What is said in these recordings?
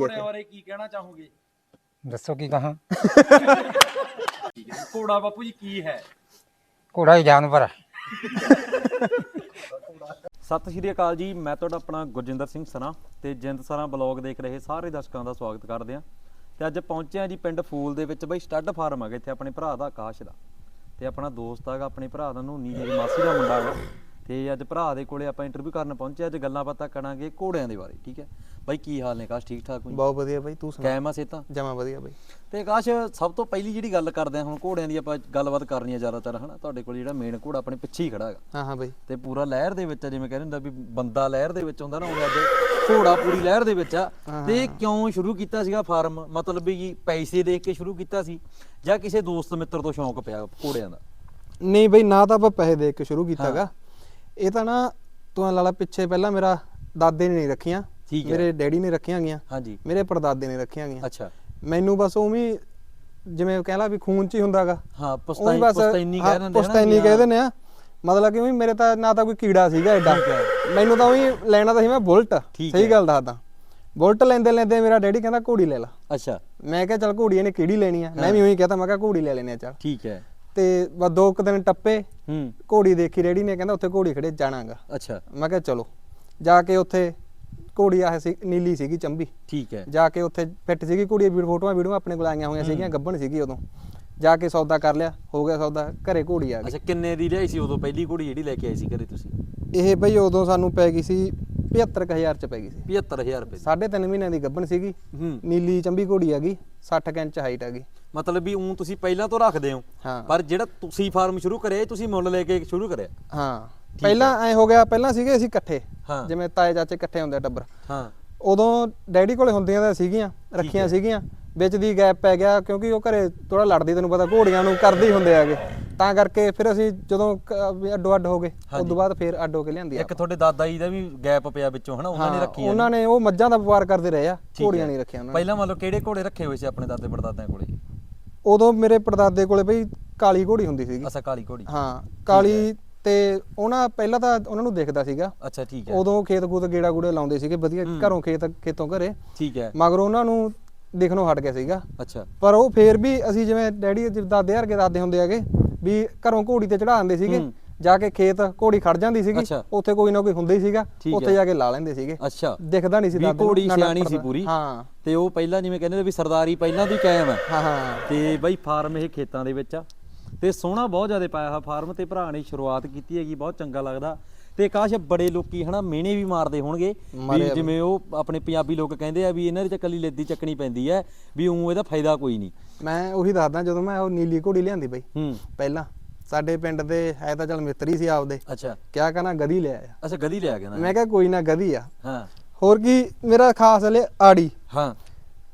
ਘੋੜਿਆਂ ਬਾਰੇ ਕੀ ਕਹਿਣਾ ਚਾਹੋਗੇ? ਦੱਸੋ ਕੀ ਕਹਾਂ? ਠੀਕ ਹੈ ਘੋੜਾ ਬਾਪੂ ਜੀ ਕੀ ਹੈ? ਘੋੜਾ ਹੀ ਜਾਨਵਰ ਹੈ। ਸਤਿ ਸ਼੍ਰੀ ਅਕਾਲ ਜੀ ਮੈਂ ਤੁਹਾਡਾ ਆਪਣਾ ਗੁਰਜਿੰਦਰ ਸਿੰਘ ਸਰਾ ਤੇ ਜਿੰਦ ਸਰਾ ਬਲੌਗ ਦੇਖ ਰਹੇ ਸਾਰੇ ਦਰਸ਼ਕਾਂ ਦਾ ਸਵਾਗਤ ਕਰਦੇ ਹਾਂ। ਤੇ ਅੱਜ ਪਹੁੰਚੇ ਹਾਂ ਜੀ ਪਿੰਡ ਫੂਲ ਦੇ ਵਿੱਚ ਬਈ ਸਟੱਡ ਫਾਰਮ ਹੈਗਾ ਇੱਥੇ ਆਪਣੇ ਭਰਾ ਦਾ ਆਕਾਸ਼ ਦਾ। ਤੇ ਆਪਣਾ ਦੋਸਤ ਹੈਗਾ ਆਪਣੇ ਭਰਾ ਦਾ ਨੂਨੀ ਮੇਰੀ ਮਾਸੀ ਦਾ ਮੁੰਡਾ ਹੈਗਾ। ਤੇ ਅੱਜ ਭਰਾ ਦੇ ਕੋਲੇ ਆਪਾਂ ਇੰਟਰਵਿਊ ਕਰਨ ਪਹੁੰਚੇ ਅੱਜ ਗੱਲਾਂ ਬਾਤਾਂ ਕਰਾਂਗੇ ਘੋੜਿਆਂ ਦੇ ਬਾਰੇ ਠੀਕ ਹੈ? ਬਾਈ ਕੀ ਹਾਲ ਨੇ ਆਕਾਸ਼? ਠੀਕ ਠਾਕ ਹੋ ਬਹੁਤ ਵਧੀਆ ਬਾਈ ਤੂੰ ਸੁਣਾ? ਕਾਇਮ ਆ ਸੇਤਾ ਜਮਾ ਵਧੀਆ ਬਾਈ। ਤੇ ਆਕਾਸ਼ ਸਭ ਤੋਂ ਪਹਿਲੀ ਜਿਹੜੀ ਗੱਲ ਕਰਦੇ ਹਾਂ ਹੁਣ ਘੋੜਿਆਂ ਦੀ ਆਪਾਂ ਗੱਲਬਾਤ ਕਰਨੀ ਹੈ ਜ਼ਿਆਦਾਤਰ ਹਨਾ? ਤੁਹਾਡੇ ਕੋਲ ਜਿਹੜਾ ਮੇਨ ਘੋੜਾ ਆਪਣੇ ਪਿੱਛੇ ਹੀ ਖੜਾ ਹੈਗਾ। ਹਾਂ ਹਾਂ ਬਾਈ। ਤੇ ਪੂਰਾ ਲਹਿਰ ਦੇ ਵਿੱਚ ਆ, ਜਿਵੇਂ ਕਹਿੰਦੇ ਹੁੰਦਾ ਵੀ ਬੰਦਾ ਲਹਿਰ ਦੇ ਵਿੱਚ ਹੁੰਦਾ ਨਾ ਉਹ ਅੱਜ ਘੋੜਾ ਪੂਰੀ ਲਹਿਰ ਦੇ ਵਿੱਚ ਆ। ਤੇ ਕਿਉਂ ਸ਼ੁਰੂ ਕੀਤਾ ਸੀਗਾ ਫਾਰਮ? ਮਤਲਬ ਵੀ ਪੈਸੇ ਦੇਖ ਕੇ ਸ਼ੁਰੂ ਕੀਤਾ ਸੀ ਜਾਂ ਕਿਸੇ ਦੋਸਤ ਮਿੱਤਰ ਤੋਂ ਸ਼ੌਂਕ ਪਿਆ ਘੋੜਿਆਂ ਦਾ? ਨਹੀਂ ਬਾਈ ਨਾ ਤਾਂ ਆਪਾਂ ਪੈਸੇ ਦੇ ਕੇ ਸ਼ੁਰੂ ਕੀਤਾਗਾ ਇਹ ਤਾਂ ਨਾ ਤੂੰ ਲਾਲਾ ਪਿੱਛੇ ਪਹਿਲਾਂ ਮੇਰਾ ਦਾਦੇ ਨੇ ਨਹੀਂ ਰੱਖੀਆਂ। ਠੀਕ ਹੈ। ਮੇਰੇ ਡੈਡੀ ਨੇ ਰੱਖੀਆਂ ਗਈਆਂ। ਹਾਂਜੀ। ਮੇਰੇ ਪਰਦਾਦੇ ਨੇ ਰੱਖੀਆਂ ਗਈਆਂ। ਅੱਛਾ। ਮੈਨੂੰ ਬਸ ਉਵੇਂ ਜਿਵੇਂ ਕਹਿ ਲਾ ਵੀ ਖੂਨ ਚ ਹੀ ਹੁੰਦਾਗਾ। ਹਾਂ ਉਵੇਂ ਪੁਸਤੈਨੀ ਕਹਿ ਦਿੰਦੇ ਹਨਾ ਪੁਸਤੈਨੀ ਵੀ ਕਹਿ ਹਾਂ। ਦਿੰਦੇ ਆ। ਮਤਲਬ ਕਿ ਉਵੇਂ ਮੇਰੇ ਤਾਂ ਨਾ ਤਾਂ ਕੋਈ ਕੀੜਾ ਸੀਗਾ ਐਡਾ। ਮੈਨੂੰ ਤਾਂ ਉਹੀ ਲੈਣਾ ਤਾਂ ਸੀ ਮੈਂ ਬੁਲਟ। ਸਹੀ। ਗੱਲ ਦੱਸਦਾ। ਬੁਲਟ ਲੈਂਦੇ ਲੈਂਦੇ ਮੇਰਾ ਡੈਡੀ ਕਹਿੰਦਾ ਘੋੜੀ ਲੈ ਲਾ। ਅੱਛਾ। ਮੈਂ ਕਿਹਾ ਚੱਲ ਘੋੜੀ ਇਹਨੇ ਕਿਹੜੀ ਲੈਣੀ ਆ? ਮੈਂ ਵੀ ਉਹੀ ਕਹਤਾ ਮੈਂ ਕਿਹਾ ਘੋੜੀ ਲੈ ਲੈਨੇ ਆ ਚੱਲ। ਠੀਕ ਹੈ। ਤੇ ਬਸ ਦੋ ਕੁ ਦਿਨ ਟੱਪੇ ਹੂੰ। ਘੋੜੀ ਦੇਖੀ ਰੇੜੀ ਨੇ ਕਹਿੰਦਾ ਉੱਥੇ ਘੋੜੀ ਖੜੇ ਜਾਣਾਗਾ। ਅੱਛਾ। ਮੈਂ ਕਿਹਾ ਚਲੋ ਜਾ ਕੇ ਉੱਥੇ ਘੋੜੀ ਆਹ ਸੀ ਨੀਲੀ ਸੀਗੀ ਚੰਬੀ। ਠੀਕ ਹੈ। ਜਾ ਕੇ ਉੱਥੇ ਫਿੱਟ ਸੀਗੀ ਘੋੜੀ ਵੀਡੀਓ ਫੋਟੋਆਂ ਵੀਡੀਓ ਆਪਣੇ ਕੋਲ ਆਈਆਂ ਹੋਈਆਂ ਸੀਗੀਆਂ ਗੱਬਣ ਸੀਗੀ ਉਦੋਂ। ਜਾ ਕੇ ਸੌਦਾ ਕਰ ਲਿਆ ਹੋ ਗਿਆ ਸੌਦਾ ਘਰੇ ਘੋੜੀ ਆ ਗਈ। ਅੱਛਾ ਕਿੰਨੇ ਦੀ ਲਿਆਈ ਸੀ ਉਦੋਂ ਪਹਿਲੀ ਘੋੜੀ ਜਿਹੜੀ ਲੈ ਕੇ ਆਏ ਸੀ ਘਰੇ ਤੁਸੀਂ? ਇਹ ਬਈ ਉਦੋਂ ਸਾਨੂੰ ਪੈ ਗਈ ਸੀ 75000 ਚ ਪੈ ਗਈ ਸੀ। 75000 ਰੁਪਏ ਦੀ। ਸਾਢੇ ਤਿੰਨ ਮਹੀਨਿਆਂ ਦੀ ਗੱਬਣ ਸੀਗੀ ਹੂੰ। ਨੀਲੀ ਚੰਬੀ ਘੋੜੀ ਆ ਗਈ 60 ਕੁ ਇੰਚ ਹਾਈਟ ਆ ਗਈ। ਮਤਲਬ ਵੀ ਉਂ ਤੁਸੀਂ ਪਹਿਲਾਂ ਤੋਂ ਰੱਖਦੇ ਹੋ। ਹਾਂ। ਪਰ ਜਿਹੜਾ ਤੁਸੀਂ ਫਾਰਮ ਸ਼ੁਰੂ ਕਰਿਆ ਇਹ ਤੁਸੀਂ ਮੁੱਲ ਲੈ ਕੇ ਸ਼ੁਰੂ ਕਰਿਆ। ਹਾਂ। ਪਹਿਲਾਂ ਐ ਹੋ ਗਿਆ ਪਹਿਲਾਂ ਸੀਗੇ ਅਸੀਂ ਇਕੱਠੇ। ਹਾਂ। ਜਿਵੇਂ ਤਾਏ ਚਾਚੇ ਇਕੱਠੇ ਹੁੰਦੇ ਆ ਟੱਬਰ। ਹਾਂ। ਉਦੋਂ ਡੈਡੀ ਕੋਲੇ ਹੁੰਦੀਆਂ ਤਾਂ ਸੀਗੀਆਂ ਰੱਖੀਆਂ ਸੀਗੀਆਂ। ਵਿੱਚ ਦੀ ਗੈਪ ਪੈ ਗਿਆ ਕਿਉਂਕਿ ਉਹ ਘਰੇ ਥੋੜਾ ਲੜਦੀ ਤੈਨੂੰ ਪਤਾ ਘੋੜੀਆਂ ਨੂੰ ਕਰਦੇ ਹੀ ਹੁੰਦੇ ਆਗੇ ਤਾਂ ਕਰਕੇ ਫਿਰ ਅਸੀਂ ਜਦੋਂ ਕ- ਵੀ ਅੱਡੋ ਅੱਡ ਹੋ ਗਏ ਉਸ ਤੋਂ ਬਾਅਦ ਫਿਰ ਅੱਡ ਹੋ ਕੇ ਲਿਆਂਦੀ ਆ ਇੱਕ ਤੁਹਾਡੇ ਦਾਦਾ ਜੀ ਦਾ ਵੀ ਗੈਪ ਪਿਆ ਵਿੱਚੋਂ ਹਨਾ? ਉਹਨਾਂ ਨੇ ਰੱਖੀ ਉਹਨਾਂ ਨੇ। ਉਹ ਮੱਝਾਂ ਦਾ ਵਪਾਰ ਕਰਦੇ ਰਹੇ ਆ ਘੋੜੀਆਂ। ਨਹੀਂ ਰੱਖੀਆਂ ਉਹਨਾਂ ਨੇ। ਪਹਿਲਾਂ ਮੰਨ ਲਓ ਕਿਹੜੇ ਘੋੜੇ ਰੱਖੇ ਹੋਏ ਸੀ ਆਪਣੇ ਦਾਦੇ ਪੜਦਾਦਿਆਂ ਕੋਲੇ? ਉਦੋਂ ਮੇਰੇ ਪੜਦਾਦੇ ਕੋਲੇ ਬਈ ਕਾਲੀ ਘੋੜੀ ਹੁੰਦੀ ਸੀਗੀ। ਅਸਾ ਕਾਲੀ ਘੋੜੀ। ਹਾਂ ਕਾਲੀ ਤੇ ਉਹਨਾਂ ਪਹਿਲਾਂ ਤਾਂ ਉਹਨਾਂ ਨੂੰ ਦੇਖਦਾ ਸੀਗਾ। ਅੱਛਾ ਠੀਕ ਹੈ। ਉਦੋਂ ਖੇਤ ਖੂਤ ਗੇੜਾ ਗੂੜੇ ਲਾਉਂਦੇ ਸੀਗੇ ਵਧੀਆ ਘਰੋਂ ਖੇਤ ਖੇਤੋਂ ਘਰੇ। ਠੀਕ ਹੈ। ਮਗਰ ਉਹਨਾਂ ਨੂੰ ਦਿਖਣੋਂ ਹਟ ਗਿਆ ਸੀਗਾ। ਅੱਛਾ। ਪਰ ਉਹ ਫੇਰ ਵੀ ਅਸੀਂ ਜਿਵੇਂ ਡੈਡੀ ਦਾਦੇ ਵਰਗੇ ਦਾਦੇ ਹੁੰਦੇ ਹੈਗੇ ਵੀ ਘਰੋਂ ਘੋੜੀ ਤੇ ਚੜਾ ਦਿੰਦੇ ਸੀਗੇ। ਜਾ ਕੇ ਖੇਤ ਘੋੜੀ ਖੜ ਜਾਂਦੀ ਸੀਗੀ ਅੱਛਾ। ਉੱਥੇ ਕੋਈ ਨਾ ਕੋਈ ਹੁੰਦਾ ਹੀ ਸੀਗਾ ਠੀਕ ਉੱਥੇ ਹੈ। ਜਾ ਕੇ ਲਾ ਲੈਂਦੇ ਸੀਗੇ। ਅੱਛਾ। ਦਿਖਦਾ ਨਹੀਂ ਸੀ ਵੀ ਦਾਦੇ ਨੂੰ, ਘੋੜੀ ਨਾ ਸਿਆਣੀ ਸੀ। ਪੂਰੀ। ਹਾਂ। ਤੇ ਉਹ ਪਹਿਲਾਂ ਜਿਵੇਂ ਕਹਿੰਦੇ ਨੇ ਵੀ ਸਰਦਾਰੀ ਪਹਿਲਾਂ ਦੀ ਕਾਇਮ ਹੈ। ਹਾਂ ਹਾਂ। ਤੇ ਬਈ ਫਾਰਮ ਇਹ ਖੇਤਾਂ ਦੇ ਵਿੱਚ ਆ। ਤੇ ਸੋਹਣਾ ਬਹੁਤ ਜ਼ਿਆਦਾ ਪਾਇਆ ਹੋਇਆ ਫਾਰਮ ਤੇ ਭਰਾ ਨੇ ਸ਼ੁਰੂਆਤ ਕੀਤੀ ਹੈਗੀ ਬਹੁਤ ਚੰਗਾ ਲੱਗਦਾ। ਤੇ ਕਾਸ਼ ਬੜੇ ਲੋਕੀ ਹਨਾ ਮਿਹਣੇ ਵੀ ਮਾਰਦੇ ਹੋਣਗੇ ਵੀ ਆ ਜਿਵੇਂ ਉਹ ਆਪਣੇ ਪੰਜਾਬੀ ਲੋਕ ਕਹਿੰਦੇ ਆ ਵੀ ਇਹਨਾਂ ਦੀ ਚੱਕਲੀ ਲੱਦੀ ਚੱਕਣੀ ਪੈਂਦੀ ਹੈ ਵੀ ਉਹ ਇਹਦਾ ਫਾਇਦਾ ਕੋਈ ਨਹੀਂ। ਮੈਂ ਉਹੀ ਦੱਸਦਾ ਜਦੋਂ ਮੈਂ ਉਹ ਨੀਲੀ ਘੋੜੀ ਲਿਆਂਦੀ ਬਈ ਹੂੰ। ਪਹਿਲਾਂ। ਸਾਡੇ ਪਿੰਡ ਦੇ ਹੈ ਤਾਂ ਚਲ ਮਿੱਤਰ ਹੀ ਸੀ ਆਪਦੇ। ਅੱਛਾ। ਕਿਆ ਕਹਣਾ ਗਦੀ ਲੈ ਆਇਆ। ਅੱਛਾ ਗਦੀ ਲਿਆ ਗਿਆ ਨਾ ਮੈਂ ਕਿਹਾ ਕੋਈ ਨਾ ਗਦੀ ਆ। ਹਾਂ। ਹੋਰ ਕੀ ਮੇਰਾ ਖਾਸ ਹਲੇ ਆੜੀ। ਹਾਂ।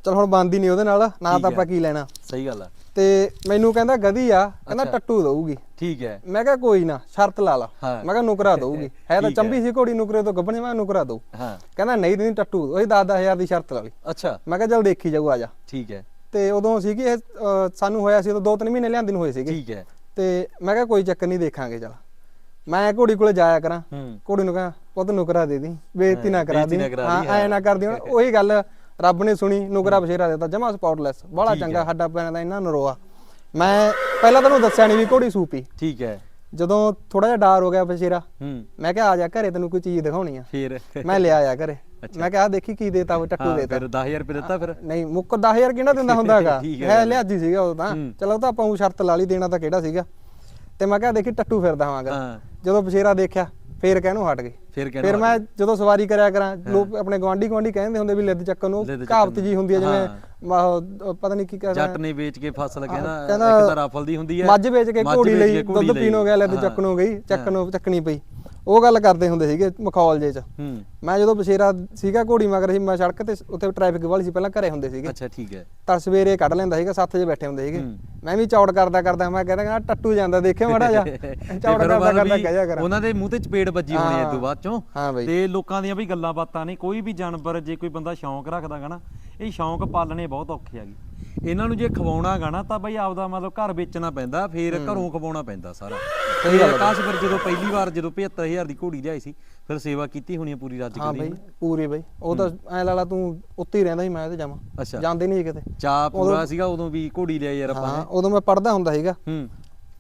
ਚਲ ਹੁਣ ਬੰਦੀ ਨਹੀਂ ਉਹਦੇ ਨਾਲ ਨਾ ਤਾਂ। ਆਪਾਂ ਕੀ ਲੈਣਾ। ਸਹੀ ਗੱਲ ਆ। ਤੇ ਮੈਨੂੰ ਕਹਿੰਦਾ ਗਦੀ ਆ ਕਹਿੰਦਾ। ਟੱਟੂ ਦਊਗੀ। ਠੀਕ ਹੈ। ਮੈਂ ਕਿਹਾ ਕੋਈ ਨਾ ਸ਼ਰਤ ਲਾ ਲਾ। ਮੈਂ ਕਿਹਾ ਨੁਕਰਾ ਦਊਗੀ। ਹੈ ਤਾਂ। ਚੰਬੀ ਸੀ ਘੋੜੀ ਨੁਕਰੇ ਤੋਂ ਗੱਭਣੀ ਮੈਂ ਨੁਕਰਾ ਦਊ। ਹਾਂ। ਕਹਿੰਦਾ ਨਹੀਂ ਦਿੰਦੀ ਟੱਟੂ ਉਹੀ 10000 ਦੀ ਸ਼ਰਤ ਲਾ ਲਈ। ਅੱਛਾ। ਮੈਂ ਕਿਹਾ ਚੱਲ ਦੇਖੀ ਜਾਊ ਆ ਜਾ। ਠੀਕ ਹੈ। ਤੇ ਉਦੋਂ ਸੀਗੀ ਸਾਨੂੰ ਹੋਇਆ ਸੀ ਉਦੋਂ ਦੋ ਤਿੰਨ ਮਹੀਨੇ ਲਿਆਂਦੀ ਨੂੰ ਹੋਏ ਸੀਗੇ। ਠੀਕ ਹੈ। ਤੇ ਮੈਂ ਕਿਹਾ ਕੋਈ ਚੱਕਰ ਨਹੀਂ ਦੇਖਾਂਗੇ ਚੱਲ। ਮੈਂ ਘੋੜੀ ਕੋਲੇ ਜਾਇਆ ਕਰਾਂ। ਘੋੜੀ ਨੂੰ ਕਹਾਂ ਪੁੱਤ ਨੁਕਰਾ ਦੇ ਦੀ ਬੇਇੱਜ਼ਤੀ ਨਾ ਕਰਾ ਦੀ। ਹਾਂ ਐ ਨਾ ਕਰਦੀ ਹੁਣ। ਉਹੀ ਗੱਲ ਰੱਬ ਨੇ ਸੁਣੀ ਨੁਕਰਾ ਬਸ਼ੇਰਾ ਦਿੱਤਾ ਜਮਾ ਸਪੌਟਲੈਸ ਬੜਾ ਚੰਗਾ ਹੱਡਾ ਪੈਣਾ ਦਾ ਇਹਨਾਂ ਨਰੋਆ। ਮੈਂ ਪਹਿਲਾਂ ਤੈਨੂੰ ਦੱਸਿਆ ਨਹੀਂ ਵੀ ਘੋੜੀ ਸੂਪੀ ਠੀਕ ਹੈ। ਜਦੋਂ ਥੋੜਾ ਜਿਹਾ ਡਰ ਹੋ ਗਿਆ ਬਸ਼ੇਰਾ ਮੈਂ ਕਿਹਾ ਆ ਜਾ ਘਰੇ ਤੈਨੂੰ ਕੋਈ ਚੀਜ਼ ਦਿਖਾਉਣੀ ਆ। ਫਿਰ? ਮੈਂ ਲਿਆ ਆ ਘਰੇ। ਮੈਂ ਕਿਹਾ ਆਹ ਦੇਖੀ ਕੀ ਦੇਤਾ ਉਹ ਹਾਂ ਦੇਤਾ। ਫਿਰ 10000 ਰੁਪਏ ਦਿੱਤਾ ਫਿਰ? ਨਹੀਂ ਮੁੱਕ 10000 ਕਿਹੜਾ ਦਿੰਦਾ ਹੁੰਦਾ ਹੈਗਾ? ਠੀਕ ਹੈ ਹੈ। ਲਿਆਜੀ ਸੀਗਾ ਉਹ ਤਾਂ। ਹੂੰ। ਚਲੋ ਉਹ ਤਾਂ ਆਪਾਂ ਉਹ ਸ਼ਰਤ ਲਾ ਲਈ ਦੇਣਾ ਤਾਂ ਕਿਹੜਾ ਸੀਗਾ। ਤੇ ਮੈਂ ਕਿਹਾ ਦੇਖੀ ਟੱਟੂ ਫਿਰਦਾ ਹਾਂ ਹਾਂ। ਜਦੋਂ ਬਸ਼ੇਰਾ ਦੇਖਿਆ ਫੇਰ ਕਹਿਣੋਂ ਹਟ ਗਈ ਫਿਰ ਕਹਿੰਦਾ ਫਿਰ ਮੈਂ ਜਦੋਂ ਸਵਾਰੀ ਕਰਿਆ ਕਰਾਂ ਲੋਕ ਆਪਣੇ ਗਵਾਂਢੀ ਗਵਾਂਢੀ ਕਹਿੰਦੇ ਹੁੰਦੇ ਵੀ ਲਿੱਦ ਚੱਕਣ ਨੂੰ ਲਿੱਦ ਚੱਕਣ ਕਹਾਵਤ ਨੂੰ। ਜੀ ਹੁੰਦੀ ਹੈ ਜਿਵੇਂ ਹਾਂ। ਮਾ- ਉਹ ਪਤਾ ਨਹੀਂ ਕੀ ਕਹਿੰਦਾ ਜੱਟ ਨੇ ਵੇਚ ਕੇ ਫਸਲ ਕਹਿੰਦਾ ਕਹਿੰਦਾ ਇੱਕ ਤਾਂ ਰਾਫਲ ਦੀ ਹੁੰਦੀ ਹੈ। ਮੱਝ ਵੇਚ ਕੇ ਮੱਝ ਘੋੜੀ ਵੇਚ ਲਈ ਕੇ ਦੁੱਧ ਘੋੜੀ ਪੀਣੋਂ ਗਿਆ ਲਿੱਦ। ਚੱਕਣੋਂ ਗਈ ਚੱਕਣੋਂ ਚੱਕਣੀ ਪਈ। ਉਹ ਗੱਲ ਕਰਦੇ ਹੁੰਦੇ ਸੀਗੇ ਮਖੌਲ ਜੇ ਚ। ਹੂੰ। ਮੈਂ ਜਦੋਂ ਬਸ਼ੇਰਾ ਸੀਗਾ ਘੋੜੀ ਮਗਰ ਸੀ ਮੈਂ ਸੜਕ ਤੇ ਉੱਥੇ ਟ੍ਰੈਫਿਕ ਵਾਲੀ ਸੀ ਪਹਿਲਾਂ ਘਰੇ ਹੁੰਦੇ ਸੀਗੇ। ਅੱਛਾ ਠੀਕ ਹੈ। ਤਾਂ ਸਵੇਰੇ ਕੱਢ ਲੈਂਦਾ ਸੀਗਾ 7 ਵਜੇ ਬੈਠੇ ਹੁੰਦੇ ਸੀਗੇ। ਮੈਂ ਵੀ ਚੌੜ ਕਰਦਾ ਕਰਦਾ ਮੈਂ ਕਹਿੰਦਾ ਕਹਿੰਦਾ ਟੱਟੂ ਜਾਂਦਾ ਦੇਖਿਓ ਮਾੜਾ ਜਾ ਚੌੜ ਕਰਦਾ ਕਰਦਾ ਕਹਿ ਜਾ ਕਰਾਂ। ਉਹਨਾਂ ਦੇ ਮੂੰਹ ਤੇ ਚਪੇੜ ਵੱਜੀ ਹੋਣੀ ਇਸ ਤੋਂ ਬਾਅਦ ਚੋਂ। ਹਾਂ ਬਈ। ਤੇ ਲੋਕਾਂ ਦੀਆਂ ਵੀ ਗੱਲਾਂ ਬਾਤਾਂ ਨੇ ਕੋਈ ਵੀ ਜਾਨਵਰ ਜੇ ਕੋਈ ਬੰਦਾ ਸ਼ੌਂਕ ਰੱਖਦਾਗਾ ਨਾ ਇਹ ਸ਼ੌਂਕ ਪਾਲਣੇ ਬਹੁਤ ਔਖੇ ਹੈਗੇ। ਇਹਨਾਂ ਨੂੰ ਜੇ ਖਵਾਉਣਾ ਗਾ ਨਾ ਤਾਂ ਬਈ ਆਪਦਾ ਮਤਲਬ ਘਰ ਵੇਚਣਾ ਪੈਂਦਾ ਫੇਰ ਘਰੋਂ ਖਵਾਉਣਾ ਪੈਂਦਾ ਸਾਰਾ। ਤੇ ਆਕਾਸ਼ ਫਿਰ ਜਦੋਂ ਪਹਿਲੀ ਵਾਰ ਜਦੋਂ 75000 ਦੀ ਘੋੜੀ ਲਿਆਈ ਸੀ ਫਿਰ ਸੇਵਾ ਕੀਤੀ ਹੋਣੀ ਆ ਪੂਰੀ ਰੱਜ ਹਾਂ ਬਈ ਪੂਰੀ ਬਈ। ਉਹ ਤਾਂ ਐ ਲਾਲਾ ਤੂੰ ਉੱਤੇ ਹੀ ਰਹਿੰਦਾ ਸੀ ਮੈਂ ਤੇ ਜਾਵਾਂ। ਜਾਂਦੇ ਨਹੀਂ ਕਿਤੇ। ਚਾਹ ਪੂਰਾ ਸੀਗਾ ਉਦੋਂ ਵੀ ਘੋੜੀ ਲਿਆ ਯਾਰ ਆਪਾਂ ਹਾਂ ਉਦੋਂ ਮੈਂ ਪੜਦਾ ਹੁੰਦਾ ਸੀਗਾ। ਹੂੰ।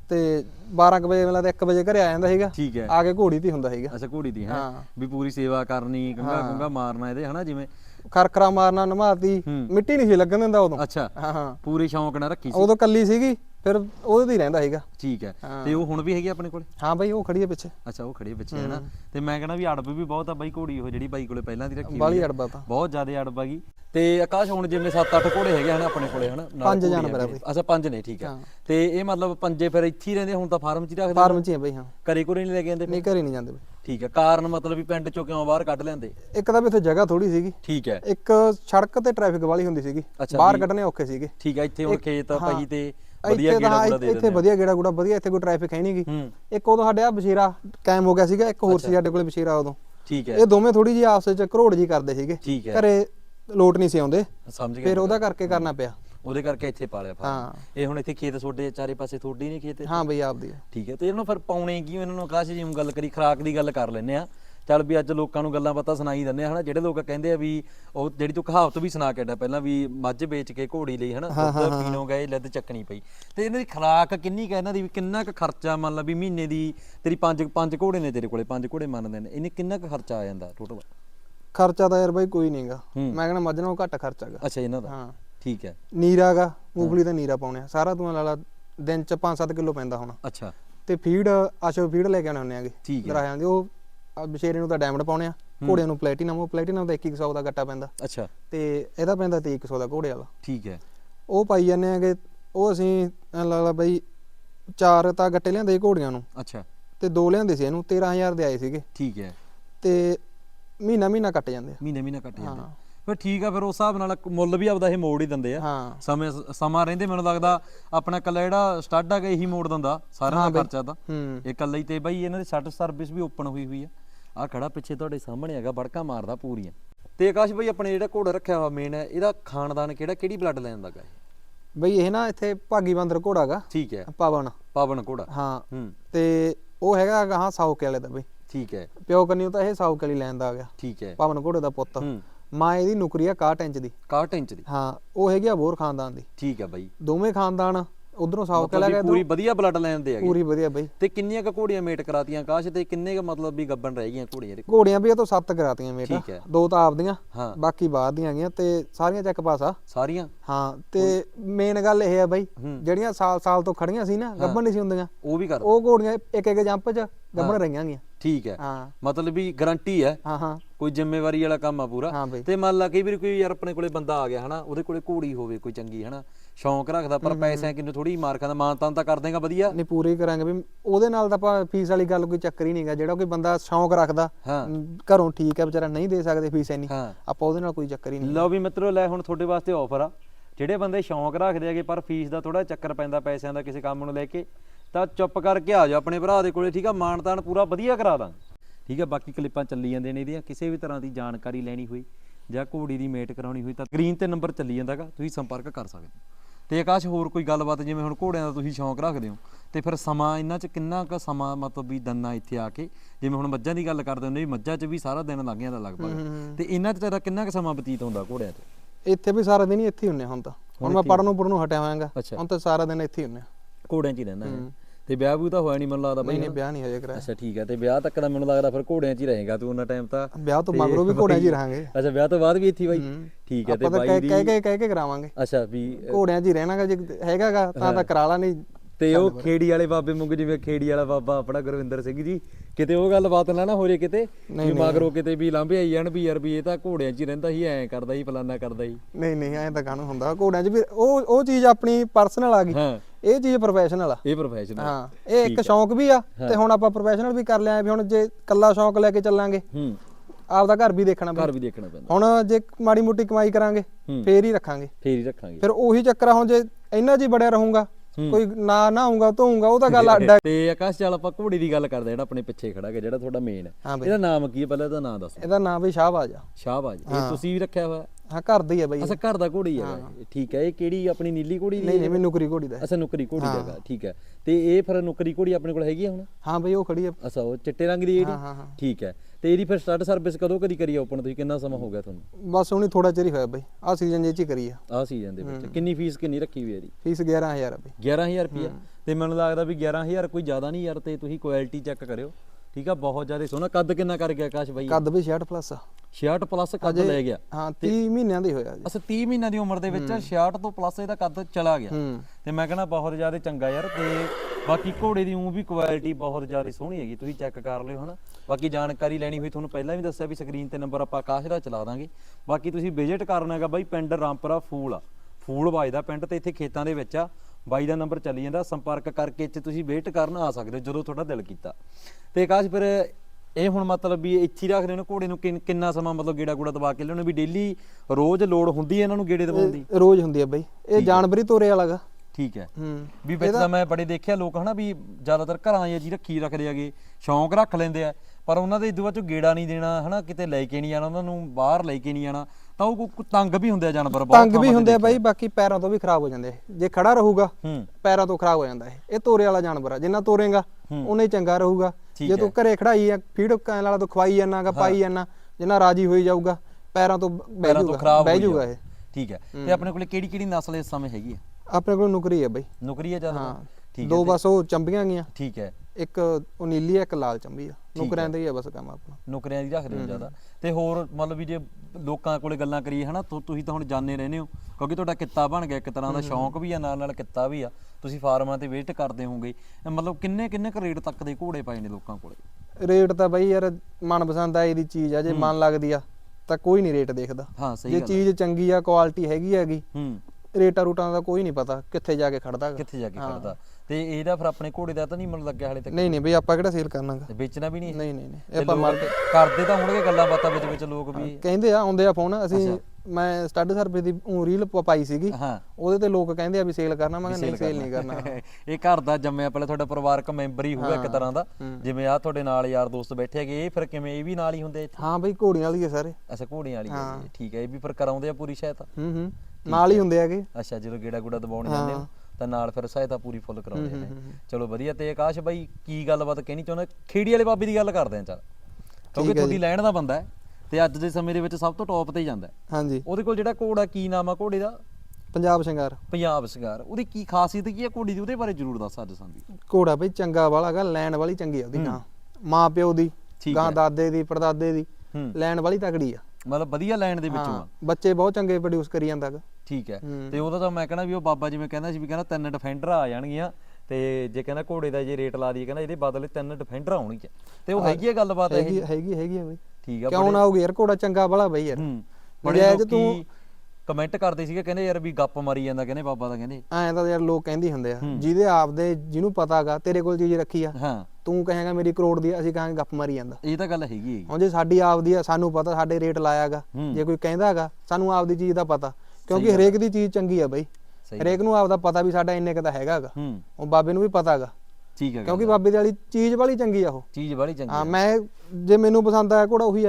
ਤੇ 12 ਕੁ ਵਜੇ ਮਤਲਬ 1 ਵਜੇ ਘਰੇ ਆ ਜਾਂਦਾ ਸੀਗਾ। ਠੀਕ ਹੈ। ਆ ਕੇ ਘੋੜੀ ਤੇ ਹੁੰਦਾ ਸੀਗਾ। ਅੱਛਾ ਘੋੜੀ ਦੀ ਹੈ। ਵੀ ਪੂਰੀ ਸੇਵਾ ਕਰਨੀ ਕੰਗਾ ਕੰਗਾ ਮਾਰਨਾ ਇਹਦੇ ਹਨਾ ਜਿਵੇਂ। ਖਰਖਰਾ ਮਾਰਨਾ ਨਮਾਤੀ। ਮਿੱਟੀ ਨਹੀਂ ਸੀ ਲੱਗਣ ਦਿੰਦਾ ਉਦੋਂ। ਅੱਛਾ। ਹਾਂ ਹਾਂ। ਪੂਰੀ ਸ਼ੌਂਕ ਨਾਲ ਰੱਖੀ ਸੀ। ਉਦੋਂ ਕੱਲੀ ਸੀਗੀ। ਫਿਰ ਉਹਦੇ ਤੇ ਹੀ ਰਹਿੰਦਾ ਸੀਗਾ। ਠੀਕ ਹੈ। ਹਾਂ। ਤੇ ਉਹ ਹੁਣ ਵੀ ਹੈਗੀ ਆਪਣੇ ਕੋਲੇ? ਹਾਂ ਬਈ ਉਹ ਖੜੀ ਹੈ ਪਿੱਛੇ। ਅੱਛਾ ਉਹ ਖੜੇ ਬੱਚੇ ਹੈ ਨਾ? ਤੇ ਮੈਂ ਕਹਿੰਦਾ ਵੀ ਅੜਬ ਵੀ ਬਹੁਤ ਆ ਬਾਈ ਘੋੜੀ ਉਹ ਜਿਹੜੀ ਬਾਈ ਕੋਲੇ ਪਹਿਲਾਂ ਦੀ ਰੱਖੀ ਬਾਲੀ। ਅੜਬਾ ਤਾਂ। ਬਹੁਤ ਜ਼ਿਆਦਾ ਅੜਬ ਹੈਗੀ ਤੇ ਆਕਾਸ਼ ਹੁਣ ਜਿਵੇਂ 7-8 ਘੋੜੇ ਹੈਗੇ ਹਨ ਆਪਣੇ ਕੋਲੇ ਹਨਾ ਪੰਜ ਜਾਨਵਰ ਆ ਹੈਗੇ। ਬਈ। ਅੱਛਾ ਪੰਜ ਨੇ ਠੀਕ ਹੈ ਹਾਂ। ਤੇ ਇਹ ਮਤਲਬ ਪੰਜੇ ਫਿਰ ਇੱਥੇ ਹੀ ਰਹਿੰਦੇ ਹੁਣ ਤਾਂ ਫਾਰਮ 'ਚ ਹੀ ਰੱਖਦੇ ਫਾਰਮ 'ਚ ਹੀ ਆ ਬਈ ਹਾਂ। ਘਰੇ ਘਰੇ ਨਹੀਂ ਲੈ ਕੇ ਜਾਂਦੇ ਨਹੀਂ ਘਰੇ ਨਹੀਂ ਜਾਂਦੇ ਬਈ। ਠੀਕ ਹੈ ਕਾਰਨ ਮਤਲਬ ਵੀ ਪਿੰਡ ਚੋਂ ਕਿਉਂ ਬਾਹਰ ਕੱਢ ਲੈਂਦੇ ਇੱਕ ਤਾਂ ਵੀ ਇੱਥੇ ਜਗ੍ਹਾ ਥੋੜੀ ਸੀਗੀ। ਠੀਕ ਹੈ। ਇੱਕ ਸੜਕ ਤੇ ਟ੍ਰੈਫਿਕ ਵਾਲੀ ਹੁੰਦੀ ਸੀਗੀ। ਬਾਹਰ ਕੱਢਣੇ ਔਖੇ ਸੀਗੇ। ਠੀਕ ਹੈ ਇੱਥੇ ਹੁਣ ਖੇਤ ਹਾਂ। ਪਹੀ ਤੇ ਵਧੀਆ ਇੱਥੇ ਗੇੜਾ ਤਾਂ ਗੂੜਾ ਦੇ ਇੱਥੇ ਦਿੰਦੇ। ਵਧੀਆ ਗੇੜਾ ਗੂੜਾ ਵਧੀਆ ਇੱਥੇ ਕੋਈ ਟ੍ਰੈਫਿਕ ਹੈ ਨਹੀਂਗੀ ਹੂੰ। ਇੱਕ ਉਦੋਂ ਸਾਡੇ ਆ ਬਸ਼ੀਰਾ ਕਾਇਮ ਹੋ ਗਿਆ ਸੀਗਾ ਇੱਕ ਹੋਰ ਸੀ ਸਾਡੇ ਕੋਲੇ ਬਸ਼ੀਰਾ ਉਦੋਂ। ਠੀਕ ਹੈ। ਇਹ ਦੋਵੇਂ ਥੋੜੀ ਜਿਹੀ ਆਪਸ ਵਿੱਚ ਘਰੋੜ ਜੀ ਕਰਦੇ ਸੀਗੇ। ਠੀਕ ਹੈ। ਘਰੇ ਲੋਟ ਨਹੀਂ ਸੀ ਆਉਂਦੇ। ਸਮਝ ਗਿਆ ਫਿਰ ਉਹਦਾ ਕਰਕੇ ਕਰਨਾ ਪਿਆ। ਉਹਦੇ ਕਰਕੇ ਇੱਥੇ ਪਾਲਿਆ ਫਾਰਮ ਹਾਂ। ਇਹ ਹੁਣ ਇੱਥੇ ਖੇਤ ਤੁਹਾਡੇ ਚਾਰੇ ਪਾਸੇ ਤੁਹਾਡੇ ਨਹੀਂ ਖੇਤ ਹਾਂ ਬਈ ਆਪਦੀ ਆ। ਠੀਕ ਹੈ ਤੇ ਇਹਨਾਂ ਨੂੰ ਫਿਰ ਪਾਉਣੇ ਕੀ ਇਹਨਾਂ ਨੂੰ ਆਕਾਸ਼ ਜੀ ਹੁਣ ਗੱਲ ਕਰੀ ਖਰਾਕ ਦੀ ਗੱਲ ਕਰ ਲੈਨੇ ਆ ਚੱਲ ਵੀ ਅੱਜ ਲੋਕਾਂ ਨੂੰ ਗੱਲਾਂ ਪਤਾ ਸੁਣਾਈ ਦਿੰਦੇ ਆ ਹਨਾ? ਜਿਹੜੇ ਲੋਕ ਕਹਿੰਦੇ ਆ ਵੀ ਉਹ ਜਿਹੜੀ ਤੂੰ ਕਹਾਵਤ ਵੀ ਸੁਣਾ ਕੇ ਹਟਿਆ ਪਹਿਲਾਂ ਵੀ ਮੱਝ ਵੇਚ ਕੇ ਘੋੜੀ ਲਈ ਹਨਾ? ਦੁੱਧ ਪੀਣੋਂ ਗਏ ਲੱਦ ਚੱਕਣੀ ਪਈ। ਤੇ ਇਹਨਾਂ ਦੀ ਖਰਾਕ ਕਿੰਨੀ ਕੁ ਹੈ ਇਹਨਾਂ ਦੀ ਕਿੰਨਾ ਕੁ ਖਰਚਾ ਮੰਨ ਲਾ ਵੀ ਮਹੀਨੇ ਦੀ ਤੇਰੀ ਪੰਜ ਪੰਜ ਘੋੜੇ ਨੇ ਤੇਰੇ ਕੋਲੇ ਪੰਜ ਘੋੜੇ ਮੰਨਦੇ ਨੇ ਇਹਨੇ ਕਿੰਨਾ ਕੁ ਖਰਚਾ ਆ ਜਾਂਦਾ ਟੋਟਲ ਖਰਚਾ ਤਾਂ ਯਾਰ ਬਈ ਕੋਈ ਨਹੀਂਗਾ। ਮੈਂ ਕਹਿੰਦਾ ਮੱਝ ਨਾਲੋਂ ਘੱਟ ਖਰਚਾਗਾ ਅੱਛਾ ਇਹਨਾਂ ਦਾ? ਹਾਂ। ਠੀਕ ਹੈ। ਨੀਰਾਗਾ ਮੂੰਗਫਲੀ ਦਾ ਨੀਰਾ ਪਾਉਣੇ ਆ। ਸਾਰਾ ਤੂੰ ਲਾ ਲਾ ਦਿਨ ਚ 5-7 ਕਿਲੋ ਪੈਂਦਾ ਹੁਣ। ਅੱਛਾ। ਤੇ ਫੀਡ ਆਸ਼ੋ ਫੀਡ ਲੈ ਕੇ ਆਉਣੇ ਹੁੰਦੇ ਆਗੇ ਠੀਕ ਹੈ। ਉਹ ਬਸ਼ੇਰੇ ਨੂੰ ਤਾਂ ਡਾਇਮੰਡ ਪਾਉਣੇ ਆ ਘੋੜਿਆਂ ਨੂੰ ਪਲੈਟੀਨਮ ਉਹ ਪਲੈਟੀਨਮ ਦਾ 2100 ਦਾ ਗੱਟਾ ਪੈਂਦਾ। ਅੱਛਾ। ਤੇ ਇਹਦਾ ਪੈਂਦਾ 2300 ਦਾ ਘੋੜੇ ਵਾਲਾ ਠੀਕ ਹੈ। ਉਹ ਪਾਈ ਜਾਂਦੇ ਆਗੇ ਉਹ ਅਸੀਂ ਐਂ ਲਾ ਲਾ ਬਈ ਚਾਰ ਤਾਂ ਗੱਟੇ ਲਿਆਂਦੇ ਘੋੜੀਆਂ ਨੂੰ। ਅੱਛਾ। ਤੇ ਦੋ ਲਿਆਂਦੇ ਸੀ ਇਹਨੂੰ 13000 ਦੇ ਆਏ ਸੀਗੇ। ਠੀਕ ਹੈ। ਤੇ ਮਹੀਨਾ ਮਹੀਨਾ ਕੱਟ ਜਾਂਦੇ ਆ। ਮਹੀਨੇ ਮਹੀਨੇ ਕੱਟ ਜਾਂਦੇ ਫਿਰ ਠੀਕ ਆ ਫਿਰ ਉਸ ਹਿਸਾਬ ਨਾਲ ਮੁੱਲ ਵੀ ਆਪਦਾ ਇਹ ਮੋੜ ਹੀ ਦਿੰਦੇ ਆ। ਸਮੇਂ ਸਮਾਂ ਰਹਿੰਦੇ ਮੈਨੂੰ ਲੱਗਦਾ ਆਪਣਾ ਕੱਲਾ ਜਿਹੜਾ ਸਟੱਡ ਹੈਗਾ ਇਹੀ ਮੋੜ ਦਿੰਦਾ ਸਾਰਿਆਂ ਦਾ ਖਰਚਾ ਤਾਂ। ਇਹ ਕੱਲਾ ਹੀ ਤੇ ਬਈ ਇਹਨਾਂ ਦੀ ਸੱਟ ਸਰਵਿਸ ਵੀ ਓਪਨ ਹੋਈ ਹੋਈ ਆ। ਆ ਖੜਾ ਪਿੱਛੇ ਤੁਹਾਡੇ ਸਾਹਮਣੇ ਹੈਗਾ ਬੜਕਾ ਮਾਰਦਾ ਪੂਰੀਆਂ। ਤੇ ਆਕਾਸ਼ ਬਈ ਆਪਣੇ ਜਿਹੜਾ ਘੋੜਾ ਰੱਖਿਆ ਹੋਇਆ ਮੇਨ ਹੈ ਇਹਦਾ ਖਾਨਦਾਨ ਕਿਹੜਾ ਕਿਹੜੀ ਬਲੱਡ ਲਾਈਨ ਦਾ ਗਾ ਇਹ? ਬਈ ਇਹ ਨਾ ਇੱਥੇ ਭਾਗੀ ਬੰਦਰ ਘੋੜਾਗਾ ਠੀਕ ਹੈ। ਪਵਨ। ਪਾਵਨ ਘੋੜਾ। ਹਾਂ। ਹੂੰ। ਤੇ ਉਹ ਹੈਗਾ ਗਾਹਾਂ ਸਾਊਕੇ ਵਾਲੇ ਦਾ ਬਈ। ਠੀਕ ਹੈ। ਪਿਓ ਕੰਨਿਓ ਤਾਂ ਇਹ ਸਾਊਕੇ ਵਾਲੀ ਲੈਣ ਦਾ ਆ ਗਿਆ ਠੀਕ ਹੈ। ਪਵਨ ਘੋੜੇ ਦਾ ਪੁੱਤ। ਹੂੰ। ਮਾਂ ਇਹਦੀ ਨੁਕਰੀ ਆ 61 ਇੰਚ ਦੀ। 61 ਇੰਚ ਦੀ। ਹਾਂ ਉਹ ਹੈਗੀ ਆ ਬੋਰ ਖਾਨਦਾਨ ਦੀ। ਠੀਕ ਹੈ ਬਾਈ। ਦੋਵੇਂ ਖਾਨਦਾਨ ਉਧਰੋਂ ਮਤਲਬ ਵਾਲਾ ਗਿਆ ਪੂਰੀ ਵਧੀਆ ਬਲੱਡ ਲਾਈਨ ਦੇ ਹੈਗੇ। ਪੂਰੀ ਵਧੀਆ ਬਈ। ਤੇ ਕਿੰਨੀਆਂ ਕ ਘੋੜੀਆਂ ਮੇਟ ਕਰਾਤੀਆਂ? ਆਕਾਸ਼ ਤੇ ਕਿੰਨੇ ਕ ਮਤਲਬ ਵੀ ਗੱਬਨ ਰਹਿ ਗਈਆਂ ਘੋੜੀਆਂ ਦੇ ਘੋੜੀਆਂ ਵੀ ਇਹ ਤੋਂ ਸੱਤ ਕਰਾਤੀਆਂ ਮੇਟਾ ਠੀਕ ਹੈ। ਦੋ ਤਾਂ ਆਪਦੀਆਂ ਹਾਂ। ਬਾਕੀ ਬਾਅਦ ਦੀਆਂ ਹੈਗੀਆਂ ਤੇ ਸਾਰੀਆਂ ਚੱਕ ਪਾਸਾ ਸਾਰੀਆਂ? ਹਾਂ ਤੇ ਮੇਨ ਗੱਲ ਇਹ ਆ ਬਈ। ਜਿਹੜੀਆਂ ਸਾਲ ਸਾਲ ਤੋਂ ਖੜੀਆਂ ਸੀ ਨਾ ਗੱਭਣ ਨਹੀਂ ਸੀ ਹੁੰਦੀਆਂ। ਉਹ ਵੀ ਕਰ ਉਹ ਘੋੜੀਆਂ ਇੱਕ ਇੱਕ ਜੰਪ 'ਚ ਗੱਭਣ ਰਹੀਆਂ ਗੀਆਂ ਠੀਕ ਹੈ। ਹਾਂ। ਮਤਲਬ ਵੀ ਗਾਰੰਟੀ ਹੈ। ਹਾਂ ਹਾਂ। ਕੋਈ ਜ਼ਿੰਮੇਵਾਰੀ ਵਾਲਾ ਕੰਮ ਆ ਪੂਰਾ। ਤੇ ਮੰਨ ਲਾ ਕਈ ਵਾਰੀ ਕੋਈ ਯਾਰ ਆਪਣੇ ਕੋਲੇ ਬੰਦਾ ਆ ਗਿਆ ਹਨਾ ਉਹਦੇ ਕੋਲੇ ਘੋੜੀ ਹੋਵੇ ਕੋਈ ਚੰਗੀ ਹਨਾ। ਸ਼ੌਂਕ ਰੱਖਦਾ ਪਰ ਪੈਸਿਆਂ ਕਿੰਨੇ ਥੋੜੀ ਮਾਰ ਖਾਂਦਾ ਮਾਨ ਤਾਨ ਤਾਂ ਕਰ ਦੇਗਾ ਵਧੀਆ। ਨਹੀਂ ਪੂਰੇ ਹੀ ਕਰਾਂਗੇ ਵੀ ਉਹਦੇ ਨਾਲ ਤਾਂ ਆਪਾਂ ਫੀਸ ਵਾਲੀ ਗੱਲ ਕੋਈ ਚੱਕਰ ਹੀ ਨਹੀਂਗਾ ਜਿਹੜਾ ਕੋਈ ਬੰਦਾ ਸ਼ੌਂਕ ਰੱਖਦਾ ਹਾਂ। ਘਰੋਂ ਠੀਕ ਹੈ ਵਿਚਾਰਾ ਨਹੀਂ ਦੇ ਸਕਦੇ ਫੀਸ ਇੰਨੀ। ਹਾਂ। ਆਪਾਂ ਉਹਦੇ ਨਾਲ ਕੋਈ ਚੱਕਰ ਹੀ ਨਹੀਂ ਲਓ ਵੀ ਮਿੱਤਰੋ ਲੈ ਹੁਣ ਤੁਹਾਡੇ ਵਾਸਤੇ ਆਫਰ ਆ। ਜਿਹੜੇ ਬੰਦੇ ਸ਼ੌਂਕ ਰੱਖਦੇ ਆਗੇ ਪਰ ਫੀਸ ਦਾ ਥੋੜਾ ਚੱਕਰ ਪੈਂਦਾ ਪੈਸਿਆਂ ਦਾ ਕਿਸੇ ਕੰਮ ਨੂੰ ਲੈ ਕੇ ਤਾਂ ਚੁੱਪ ਕਰਕੇ ਆ ਜਾਓ ਆਪਣੇ ਭਰਾ ਦੇ ਕੋਲੇ ਠੀਕ ਆ? ਮਾਨ ਤਾਨ ਪੂਰਾ ਵਧੀਆ ਕਰਾ ਦਾਂਗੇ। ਠੀਕ ਆ ਬਾਕੀ ਕਲਿੱਪਾਂ ਚੱਲੀ ਜਾਂਦੇ ਨੇ ਇਹਦੀਆਂ ਕਿਸੇ ਵੀ ਤਰ੍ਹਾਂ ਦੀ ਜਾਣਕਾਰੀ ਲੈਣੀ ਹੋਈ ਜਾਂ ਘੋੜੀ ਦੀ ਮੇਟ ਕਰਾਉਣੀ ਹੋਈ ਤਾਂ ਸਕਰੀਨ ਤੇ ਨੰਬਰ ਚੱਲੀ ਜਾਂਦਾਗਾ ਤੁਸੀਂ ਸੰਪਰਕ ਕਰ ਸਕਦੇ ਹੋ। ਤੇ ਆਕਾਸ਼ ਹੋਰ ਕੋਈ ਗੱਲਬਾਤ ਜਿਵੇਂ ਹੁਣ ਘੋੜਿਆਂ ਦਾ ਤੁਸੀਂ ਸ਼ੌਂਕ ਰੱਖਦੇ ਹੋ ਤੇ ਫਿਰ ਸਮਾਂ ਇਹਨਾਂ 'ਚ ਕਿੰਨਾ ਕੁ ਸਮਾਂ ਮਤਲਬ ਵੀ ਦੰਨਾ ਇੱਥੇ ਆ ਕੇ ਜਿਵੇਂ ਹੁਣ ਮੱਝਾਂ ਦੀ ਗੱਲ ਕਰਦੇ ਹੁੰਦੇ ਵੀ ਮੱਝਾਂ 'ਚ ਵੀ ਸਾਰਾ ਦਿਨ ਲੱਗ ਜਾਂਦਾ ਲਗਭਗ। ਤੇ ਇਹਨਾਂ 'ਚ ਤੇਰਾ ਕਿੰਨਾ ਕੁ ਸਮਾਂ ਬਤੀਤ ਹੁੰਦਾ ਘੋੜਿਆਂ 'ਚ? ਇੱਥੇ ਵੀ ਸਾਰਾ ਦਿਨ ਹੀ ਇੱਥੇ ਹੀ ਹੁੰਨੇ ਹੁਣ ਤਾਂ। ਹੁਣ ਮੈਂ ਪੜਨ ਨੂੰ ਪੜਨ ਨੂੰ ਹਟਿਆ ਹੋਇਆਗਾ। ਹੁਣ ਤਾਂ ਸਾਰਾ ਦਿਨ ਇੱਥੇ ਹੀ ਹੁੰਨੇ। ਘੋੜਿਆਂ 'ਚ ਹੀ ਰਹਿੰਦਾ ਹੈ। ਤੇ ਵਿਆਹ ਵੀ ਤਾਂ ਹੋਇਆ ਨਹੀਂ ਮੈਨੂੰ ਲੱਗਦਾ ਨਹੀਂ ਬਈ ਨਹੀਂ ਵਿਆਹ ਨਹੀਂ ਹਜੇ ਕਰਾਇਆ ਅੱਛਾ ਠੀਕ ਹੈ ਤੇ ਵਿਆਹ ਤੱਕ ਦਾ ਮੈਨੂੰ ਲੱਗਦਾ ਫਿਰ ਘੋੜਿਆਂ 'ਚ ਹੀ ਰਹੇਗਾ ਤੂੰ ਉਹਨਾਂ ਟਾਈਮ ਤਾਂ। ਵਿਆਹ ਤੋਂ ਮਗਰੋਂ ਵੀ ਘੋੜਿਆਂ 'ਚ ਹੀ ਰਹਾਂਗੇ। ਅੱਛਾ ਵਿਆਹ ਤੋਂ ਬਾਅਦ ਵੀ ਇੱਥੇ ਬਾਈ। ਠੀਕ ਹੈ ਤੇ ਬਾਈ ਦੀ ਕਹਿ ਕੇ ਕਹਿ ਕੇ ਕਰਾਵਾਂਗੇ। ਅੱਛਾ ਵੀ ਘੋੜਿਆਂ 'ਚ ਹੀ ਰਹਿਣਾਗਾ ਜੇ ਹੈਗਾਗਾ ਤਾਂ ਤਾਂ ਕਰਾ ਲਾ ਨਹੀਂ ਤੇ ਉਹ ਖੇੜੀ ਵਾਲੇ ਬਾਬੇ ਮੁੰਗ ਜਿਵੇਂ ਖੇੜੀ ਵਾਲਾ ਬਾਬਾ ਆਪਣਾ ਗੁਰਵਿੰਦਰ ਸਿੰਘ ਜੀ ਕਿਤੇ ਉਹ ਗੱਲ ਬਾਤ ਨਾ ਨਾ ਹੋ ਜੇ ਕਿਤੇ ਵੀ ਮਗਰੋਂ ਕਿਤੇ ਵੀ ਲਾਂਭੇ ਆਈ ਜਾਣ ਵੀ ਯਾਰ ਵੀ ਇਹ ਤਾਂ ਘੋੜਿਆਂ 'ਚ ਹੀ ਰਹਿੰਦਾ ਸੀ ਐਂ ਕਰਦਾ ਸੀ ਫਲਾਨਾ ਕਰਦਾ ਸੀ। ਨਹੀਂ ਨਹੀਂ ਐਂ ਤਾਂ ਕਾਹਨੂੰ ਹੁੰਦਾ ਘੋੜਿਆਂ 'ਚ ਵੀ ਉਹ ਉਹ ਚੀਜ਼ ਆਪਣੀ ਪਰਸਨਲ ਆ ਗਈ। ਹਾਂ। ਇਹ ਚੀਜ਼ ਪ੍ਰੋਫੈਸ਼ਨਲ ਆ। ਇਹ ਪ੍ਰੋਫੈਸ਼ਨਲ ਹਾਂ ਇਹ ਇੱਕ ਸ਼ੌਂਕ ਵੀ ਆ ਤੇ ਹੁਣ ਆਪਾਂ ਪ੍ਰੋਫੈਸ਼ਨਲ ਵੀ ਕਰ ਲਿਆ ਵੀ ਹੁਣ ਜੇ ਕੱਲਾ ਸ਼ੌਂਕ ਲੈ ਕੇ ਚੱਲਾਂਗੇ ਹੂੰ। ਆਪਦਾ ਘਰ ਵੀ ਦੇਖਣਾ ਘਰ ਪੈਂਦਾ। ਵੀ ਦੇਖਣਾ ਪੈਂਦਾ। ਹੁਣ ਜੇ ਮਾੜੀ ਮੋਟੀ ਕਮਾਈ ਕਰਾਂਗੇ। ਫੇਰ ਹੀ ਰੱਖਾਂਗੇ। ਫੇਰ ਹੀ ਰੱਖਾਂਗੇ। ਫਿਰ ਉਹੀ ਚੱਕਰ ਆ ਹੁਣ ਜੇ ਇੰਨਾ ਜੀ ਬੜਿਆ ਰਹੂੰਗਾ ਕੋਈ ਨਾ ਨਾ ਹੋਊਗਾ ਧੋਊਗਾ ਉਹ ਤਾਂ ਗੱਲ ਅੱਡ ਆ। ਤੇ ਆਕਾਸ਼ ਚੱਲ ਆਪਾਂ ਘੋੜੀ ਦੀ ਗੱਲ ਕਰਦੇ ਆ, ਜਿਹੜਾ ਆਪਣੇ ਪਿੱਛੇ ਖੜਾ ਹੈ ਜਿਹੜਾ ਤੁਹਾਡਾ ਮੇਨ ਹੈ। ਹਾਂ ਇਹਦਾ ਨਾਮ ਕੀ ਹੈ? ਪਹਿਲਾਂ ਇਹਦਾ ਨਾਮ ਦੱਸੋ। ਇਹਦਾ ਨਾਮ ਵੀ ਸ਼ਾਹਬਾਜ ਆ। ਸ਼ਾਹਬਾਜ। ਇਹ ਤੁਸੀਂ ਵੀ ਰੱਖਿਆ ਹੋਇਆ? ਹਾਂ ਘਰ ਦਾ ਹੀ ਆ ਬਾਈ। ਅੱਛਾ ਘਰ ਦਾ ਘੋੜੀ ਇਹ, ਠੀਕ ਹੈ ਇਹ ਕਿਹੜੀ ਆਪਣੀ ਨੀਲੀ ਘੋੜੀ ਦੀ ਨਹੀਂ ਨਹੀਂ ਮੈਨੂੰ ਨੁਕਰੀ ਘੋੜੀ ਦਾ ਹੈ। ਅੱਛਾ ਨੁਕਰੀ ਘੋੜੀ ਦਾ ਠੀਕ ਹੈ। ਤੇ ਇਹ ਫਿਰ ਨੁਕਰੀ ਘੋੜੀ ਆਪਣੇ ਕੋਲ ਹੈਗੀ ਆ ਹੁਣ? ਹਾਂ ਬਾਈ ਉਹ ਖੜੀ ਆ। ਅੱਛਾ ਉਹ ਚਿੱਟੇ ਰੰਗ ਦੀ ਹਾਂ ਜਿਹੜੀ? ਹਾਂ ਹਾਂ। ਠੀਕ ਹੈ। ਤੇ ਇਹਦੀ ਫਿਰ ਸਟਾਰਟ ਸਰਵਿਸ ਕਦੋਂ ਕਦੀ ਕਰੀ ਓਪਨ ਤੁਸੀਂ? ਕਿੰਨਾ ਸਮਾਂ ਹੋ ਗਿਆ ਤੁਹਾਨੂੰ? ਬਸ ਹੁਣੀ ਥੋੜਾ ਚਿਰ ਹੀ ਹੋਇਆ ਬਾਈ। ਆ ਸੀਜ਼ਨ ਜੇ ਚ ਹੀ ਕਰੀ ਆ। ਆਹ ਸੀਜ਼ਨ ਦੇ ਵਿੱਚ। ਕਿੰਨੀ ਫੀਸ ਕਿੰਨੀ ਰੱਖੀ ਹੋਈ ਹੈ ਇਹਦੀ? ਫੀਸ 11000 ਆ ਬਾਈ। 11000 ਰੁਪਿਆ ਤੇ ਮੈਨੂੰ ਲੱਗਦਾ ਵੀ 11000 ਕੋਈ ਜ਼ਿਆਦਾ ਨਹੀਂ ਯਾਰ ਤੇ ਤੁਸੀਂ ਕੁਆਲਿਟੀ ਚੈੱਕ ਕਰਿਓ। ਠੀਕ ਆ? ਬਹੁਤ ਜ਼ਿਆਦਾ ਸੋਹਣਾ। ਕੱਦ ਕਿੰਨਾ ਕਰ ਗਿਆ ਆਕਾਸ਼ ਬਾਈ? ਕੱਦ ਵੀ 66 ਪਲੱਸ ਆ। 66 ਪਲੱਸ ਕੱਦ ਲੈ ਗਿਆ। ਹਾਂ 30 ਮਹੀਨਿਆਂ ਦੇ ਹੋਇਆ ਜੀ ਅਸਾਂ 30 ਮਹੀਨਿਆਂ ਦੀ ਉਮਰ ਦੇ ਵਿੱਚ 66 ਤੋਂ ਪਲੱਸ ਇਹਦਾ ਕੱਦ ਚਲਾ ਗਿਆ। ਤੇ ਮੈਂ ਕਹਿੰਦਾ ਬਹੁਤ ਜ਼ਿਆਦਾ ਚੰਗਾ ਯਾਰ ਤੇ ਬਾਕੀ ਘੋੜੇ ਦੀ ਉਂ ਵੀ ਕੁਆਲਿਟੀ ਬਹੁਤ ਜ਼ਿਆਦਾ ਸੋਹਣੀ ਹੈਗੀ ਤੁਸੀਂ ਚੈੱਕ ਕਰ ਲਿਓ ਹਨਾ। ਬਾਕੀ ਜਾਣਕਾਰੀ ਲੈਣੀ ਹੋਈ ਤੁਹਾਨੂੰ ਪਹਿਲਾਂ ਵੀ ਦੱਸਿਆ ਵੀ ਸਕਰੀਨ ਤੇ ਨੰਬਰ ਆਪਾਂ ਆਕਾਸ਼ ਦਾ ਚਲਾ ਦਾਂਗੇ। ਬਾਕੀ ਤੁਸੀਂ ਵਿਜ਼ਿਟ ਕਰਨਾ ਹੈਗਾ ਬਾਈ ਪਿੰਡ ਰਾਮਪੁਰਾ ਫੂਲ ਆ। ਫੂਲ ਵੱਜਦਾ ਪਿੰਡ ਤੇ ਇੱਥੇ ਖੇਤਾਂ ਦੇ ਵਿੱਚ ਆ। ਬਾਈ ਦਾ ਨੰਬਰ ਚੱਲੀ ਜਾਂਦਾ ਸੰਪਰਕ ਕਰਕੇ ਇੱਥੇ ਤੁਸੀਂ ਵੇਟ ਕਰਨ ਆ ਸਕਦੇ ਹੋ ਜਦੋਂ ਤੁਹਾਡਾ ਦਿਲ ਕੀਤਾ। ਤੇ ਆਕਾਸ਼ ਫਿਰ ਇਹ ਹੁਣ ਮਤਲਬ ਵੀ ਇੱਥੇ ਹੀ ਰੱਖਦੇ ਨੇ ਘੋੜੇ ਨੂੰ ਕਿੰਨ- ਸਮਾਂ ਮਤਲਬ ਗੇੜਾ ਗੂੜਾ ਦਵਾ ਕੇ ਲਿਆਉਣੇ ਵੀ ਡੇਲੀ ਰੋਜ਼ ਲੋਡ ਹੁੰਦੀ ਹੈ ਇਹਨਾਂ ਨੂੰ ਗੇੜੇ ਦਵਾਉਣ ਦੀ? ਰੋਜ਼ ਹੁੰਦੀ ਆ ਬਾਈ। ਇਹ ਜਾਨਵਰੀ ਤੋਰੇ ਵਾਲਾਗਾ ਠੀਕ ਹੈ। ਹੂੰ। ਵੀ ਵਿੱਚ ਤਾਂ ਮੈਂ ਬੜੇ ਦੇਖਿਆ ਲੋਕ ਹਨਾ ਵੀ ਜ਼ਿਆਦਾਤਰ ਘਰਾਂ 'ਚ ਜੀ ਰੱਖੀ ਰੱਖਦੇ ਹੈਗੇ ਸ਼ੌਂਕ ਰੱਖ ਲੈਂਦੇ ਆ ਪਰ ਉਹਨਾਂ ਦੇ ਇਦੋਂ ਬਾਅਦ ਚੋਂ ਗੇੜਾ ਨਹੀਂ ਦੇਣਾ ਹਨਾ ਕਿਤੇ ਲੈ ਕੇ ਨਹੀਂ ਜਾਣਾ ਉਹਨਾਂ ਨੂੰ ਬਾਹਰ ਲੈ ਕੇ ਨਹੀਂ ਜਾਣਾ ਤਾਂ ਉਹ ਕੋ- ਕੋ ਤੰਗ ਵੀ ਹੁੰਦੇ ਆ ਜਾਨਵਰ ਬਹੁਤ ਤੰਗ ਵੀ ਹੁੰਦੇ ਆ। ਬਾਈ ਬਾਕੀ ਪੈਰਾਂ ਤੋਂ ਵੀ ਖਰਾਬ ਹੋ ਜਾਂਦੇ। ਜੇ ਖੜਾ ਰਹੂਗਾ ਪੈਰਾਂ ਤੋਂ ਖਰਾਬ ਹੋ ਜਾਂਦਾ ਇਹ। ਇਹ ਤੋਰੇ ਵਾਲਾ ਜਾਨਵਰ ਆ ਜਿੰਨਾ ਤੋਰੇਗਾ ਹੀ। ਚੰਗਾ ਰਹੂਗਾ। ਜੇ ਤੂੰ ਘਰੇ ਖੜਾਈ ਆ ਫੀਡ ਕਹਿਣ ਵਾਲਾ ਤੂੰ ਖਵਾਈ ਜਾਣਾਗਾ ਪਾਈ ਜਾਣਾ ਜਿੰਨਾ ਰਾਜੀ ਹੋਈ ਜਾਊਗਾ ਪੈਰਾਂ ਤੋਂ ਬਹਿ ਜਾਊਗਾ ਖਰਾਬ ਬਹਿ ਜਾਊਗਾ ਜਾਊ। ਇਹ। ਠੀਕ ਹੈ। ਤੇ ਆਪਣੇ ਕੋਲੇ ਕਿਹੜੀ ਕਿਹੜੀ ਨਸਲ ਇਸ ਸਮੇਂ ਹੈਗੀ ਹੈ ਆਪਣੇ ਕੋਲ ਨੁਕਰੀ ਆ ਬਾਈ। ਨੁਕਰੀ ਹੈ ਜ਼ਿਆਦਾ ਹਾਂ ਠੀਕ ਹੈ ਦੋ ਬਸ ਉਹ ਚੰਬੀਆਂ ਗਈਆਂ। ਠੀਕ ਹੈ। ਇੱਕ ਉਹ ਨੀਲੀ ਆ ਇੱਕ ਲਾਲ ਚੰਬੀ ਆ। ਨੁਕਰਿਆਂ ਦਾ ਹੀ ਆ ਬਸ ਕੰਮ ਆਪਣਾ। ਨੌਕਰੀਆਂ ਦੀ ਰੱਖਦੇ ਹੋ ਜ਼ਿਆਦਾ। ਤੇ ਹੋਰ ਮਤਲਬ ਵੀ ਜੇ ਲੋਕਾਂ ਕੋਲੇ ਗੱਲਾਂ ਕਰੀਏ ਹਨਾ ਤੁਸੀਂ ਤਾਂ ਹੁਣ ਜਾਣੇ ਰਹਿੰਦੇ ਹੋ ਕਿਉਂਕਿ ਤੁਹਾਡਾ ਕਿੱਤਾ ਬਣ ਗਿਆ ਇੱਕ ਤਰ੍ਹਾਂ ਦਾ ਸ਼ੌਂਕ ਵੀ ਆ ਨਾਲ ਨਾਲ ਕਿੱਤਾ ਵੀ ਆ। ਤੁਸੀਂ ਫਾਰਮਾਂ ਤੇ ਵੇਟ ਕਰਦੇ ਇਹ ਮਤਲਬ ਕਿੰਨੇ ਕਿੰਨੇ ਕੁ ਰੇਟ ਤੱਕ ਦੇ ਘੋੜੇ ਪਏ ਨੇ ਲੋਕਾਂ ਕੋਲੇ? ਰੇਟ ਤਾਂ ਬਾਈ ਯਾਰ ਮਨਪਸੰਦ ਆਈ ਦੀ ਚੀਜ਼ ਆ ਜੇ ਮਨ ਲੱਗਦੀ ਆ ਤਾਂ ਕੋਈ ਨਹੀਂ ਰੇਟ ਦੇਖਦਾ। ਹਾਂ ਸਹੀ ਜੇ ਗੱਲ ਚੀਜ਼ ਚੰਗੀ ਆ ਕੁਆਲਿਟੀ ਹੈਗੀ ਹੈਗੀ ਹੂੰ। ਰੇਟਾਂ ਰੂਟਾਂ ਦਾ ਕੋਈ ਨਹੀਂ ਪਤਾ ਕਿੱਥੇ ਜਾ ਕੇ ਖੜਦਾ ਗਾ। ਕਿੱਥੇ ਜਾ ਕੇ ਖੜਦਾ। ਤੇ ਇਹਦਾ ਫਿਰ ਆਪਣੇ ਘੋੜੇ ਦਾ ਤਾਂ ਨਹੀਂ ਮੈਨੂੰ ਲੱਗਿਆ ਹਾਲੇ ਤੱਕ? ਨਹੀਂ ਨਹੀਂ ਬਈ ਆਪਾਂ ਕਿਹੜਾ ਸੇਲ ਕਰਨਾਗਾ ਤੇ ਵੇਚਣਾ ਵੀ ਨਹੀਂ? ਨਹੀਂ ਨਹੀਂ ਨਹੀਂ ਤੇ ਇਹ ਆਪਾਂ ਮਾਰਕੀਟ ਕਰਦੇ ਤਾਂ ਹੋਣਗੇ ਗੱਲਾਂ ਬਾਤਾਂ ਵਿੱਚ ਵਿੱਚ ਲੋਕ ਵੀ। ਕਹਿੰਦੇ ਆ ਆਉਂਦੇ ਆ ਫੋਨ ਅਸੀਂ ਮੈਂ ਸਟੱਡ ਸਰਵੇ ਦੀ ਊਂ ਰੀਲ ਪ- ਪਾਈ ਸੀਗੀ। ਹਾਂ। ਉਹਦੇ ਤੇ ਲੋਕ ਕਹਿੰਦੇ ਆ ਵੀ ਸੇਲ ਕਰਨਾ। ਮੈਂ ਕਿਹਾ ਨਹੀਂ ਸੇਲ ਨਹੀਂ ਕਰਨਾ। ਇਹ ਘਰ ਦਾ ਜੰਮਿਆ ਪਹਿਲਾਂ ਤੁਹਾਡਾ ਪਰਿਵਾਰਕ ਮੈਂਬਰ ਹੀ ਹੋਊਗਾ ਇੱਕ ਤਰ੍ਹਾਂ ਦਾ। ਜਿਵੇਂ ਆ ਤੁਹਾਡੇ ਨਾਲ ਯਾਰ ਦੋਸਤ ਬੈਠੇ ਹੈਗੇ ਇਹ ਫਿਰ ਕਿਵੇਂ ਇਹ ਵੀ ਨਾਲ ਹੀ ਹੁੰਦੇ ਇੱਥੇ? ਹਾਂ ਬਈ ਘੋੜੀਆਂ ਵਾਲੀ ਆ ਸਾਰੇ। ਅੱਛਾ ਘੋੜੀਆਂ ਵਾਲੀ ਹੈ। ਠੀਕ ਹੈ ਇਹ ਵੀ ਫਿਰ ਕਰਾਉਂਦੇ ਆ ਪੂਰੀ ਸਹਾਇਤਾ ਹੂੰ ਹੂੰ। ਨਾਲ ਹੀ ਹੁੰਦੇ ਹੈਗੇ। ਅੱਛਾ ਜਦੋਂ ਗੇੜਾ ਗੂੜਾ ਦਬਾਉਣ ਜਾਂਦੇ ਹੋ ਤਾਂ ਨਾਲ ਫਿਰ ਸਹਾਇਤਾ ਪੂਰੀ ਫੁੱਲ ਕਰਾਉਂਦੇ ਨੇ। ਚਲੋ ਵਧੀਆ ਤੇ ਆਕਾਸ਼ ਬਾਈ ਕੀ ਗੱਲਬਾਤ ਕਹਿਣੀ ਚਾਹੁੰਦਾ? ਖੇੜੀ ਵਾਲੇ ਬਾਬੇ ਦੀ ਗੱਲ ਕਰਦੇ ਆ ਚੱਲ। ਕਿਉਂਕਿ ਤੁਹਾਡੀ ਲੈਣ ਦਾ ਬੰਦਾ ਹੈ ਤੇ ਅੱਜ ਦੇ ਸਮੇਂ ਦੇ ਵਿੱਚ ਸਭ ਤੋਂ ਟੌਪ ਤੇ ਹੀ ਜਾਂਦਾ। ਹਾਂਜੀ। ਉਹਦੇ ਕੋਲ ਜਿਹੜਾ ਘੋੜਾ ਕੀ ਨਾਮ ਆ ਘੋੜੇ ਦਾ? ਪੰਜਾਬ ਸ਼ਿੰਗਾਰ। ਪੰਜਾਬ ਸ਼ਿੰਗਾਰ। ਉਹਦੀ ਕੀ ਖਾਸੀਅਤ ਕੀ ਹੈ ਘੋੜੀ ਦੀ? ਉਹਦੇ ਬਾਰੇ ਜਰੂਰ ਦੱਸ ਅੱਜ ਸਾਨੂੰ ਘੋੜਾ ਬਈ ਚੰਗਾ ਵਾਲਾ ਗਾ ਲੈਣ ਵਾਲੀ ਚੰਗੀ ਆ ਉਹਦੀ ਗਾਂ। ਮਾਂ ਪਿਓ ਦੀ ਗਾਂ ਦਾਦੇ ਦੀ ਪੜਦਾਦੇ ਦੀ। ਲੈਣ ਵਾਲੀ ਤਕੜੀ ਆ। ਮਤਲਬ ਵਧੀਆ ਲੈਣ ਦੇ ਵਿੱਚੋਂ ਆ। ਬੱਚੇ ਬਹੁਤ ਚੰਗੇ ਪ੍ਰੋਡਿਊਸ ਕਰੀ ਜਾਂਦਾ ਠੀਕ ਹੈ। ਤੇ ਉਹਦਾ ਤਾਂ ਮੈਂ ਕਹਿੰਦਾ ਵੀ ਉਹ ਬਾਬਾ ਜਿਵੇਂ ਕਹਿੰਦਾ ਸੀ ਵੀ ਕਹਿੰਦਾ ਤਿੰਨ ਡਿਫੈਂਡਰ ਆ ਜਾਣਗੀਆਂ ਤੇ ਜੇ ਕਹਿੰਦਾ ਘੋੜੇ ਦਾ ਜੇ ਰੇਟ ਲਾ ਦਈਏ ਕਹਿੰਦਾ ਇਹਦੇ ਬਦਲੇ ਤਿੰਨ ਡਿਫੈਂਡਰ ਆਉਣਗੇ ਤੇ ਉਹ ਹੈਗੀ ਹੈ ਗੱਲਬਾਤ ਹੈਗੀ ਹੈਗੀ ਹੈਗੀ ਬਈ। ਠੀਕ ਆ ਕਿਉਂ ਨਾ ਹੋਊਗੀ ਯਾਰ ਘੋੜਾ ਚੰਗਾ ਵਾਲਾ ਬਈ ਯਾਰ। ਬੜੇ ਲੋਕੀ ਕਮੈਂਟ ਕਰਦੇ ਸੀਗੇ ਕਹਿੰਦੇ ਯਾਰ ਵੀ ਗੱਪ ਮਾਰੀ ਜਾਂਦਾ ਕਹਿੰਦੇ ਬਾਬਾ ਦਾ ਕਹਿੰਦੇ। ਐਂ ਤਾਂ ਯਾਰ ਲੋਕ ਕਹਿੰਦੇ ਹੁੰਦੇ ਆ ਜਿਹਦੇ ਆਪਦੇ ਜਿਹਨੂੰ ਪਤਾਗਾ ਤੇਰੇ ਕੋਲ ਚੀਜ਼ ਰੱਖੀ ਆ। ਹਾਂ। ਤੂੰ ਕਹੇਗਾ ਮੇਰੀ ਕਰੋੜ ਦੀ ਅਸੀਂ ਕਹਾਂਗੇ ਗੱਪ ਮਾਰੀ ਜਾਂਦਾ। ਇਹ ਤਾਂ ਗੱਲ ਹੈਗੀ ਹੈ ਹੁਣ ਜੇ ਸਾਡੀ ਆਪਦੀ ਆ ਸਾਨੂੰ ਪਤਾ ਸਾਡੇ ਰੇਟ ਲਾਇਆਗਾ। ਜੇ ਕੋਈ ਕਹਿੰਦਾਗਾ ਸਾਨੂੰ ਆਪਦੀ ਚੀਜ਼ ਦਾ ਪਤਾ। ਕਿਉਂਕਿ ਹਰੇਕ ਦੀ ਚੀਜ਼ ਚੰਗੀ ਆ ਬਈ। ਸਹੀ ਹਰੇਕ ਨੂੰ ਆਪਦਾ ਪਤਾ ਵੀ ਸਾਡਾ ਇੰਨੇ ਕ ਤਾਂ ਹੈਗਾਗਾ ਹੂੰ। ਉਹ ਬਾਬੇ ਨੂੰ ਵੀ ਪਤਾਗਾ। ਠੀਕ ਹੈ। ਕਿਉਂਕਿ ਬਾਬੇ ਦੀ ਵਾਲੀ ਚੀਜ਼ ਵਾਲੀ ਚੰਗੀ ਆ ਉਹ। ਚੀਜ਼ ਬੜੀ ਚੰਗੀ ਹਾਂ। ਮੈਂ ਜੇ ਮੈਨੂੰ ਪਸੰਦ ਆਇਆ ਘੋੜਾ ਉਹੀ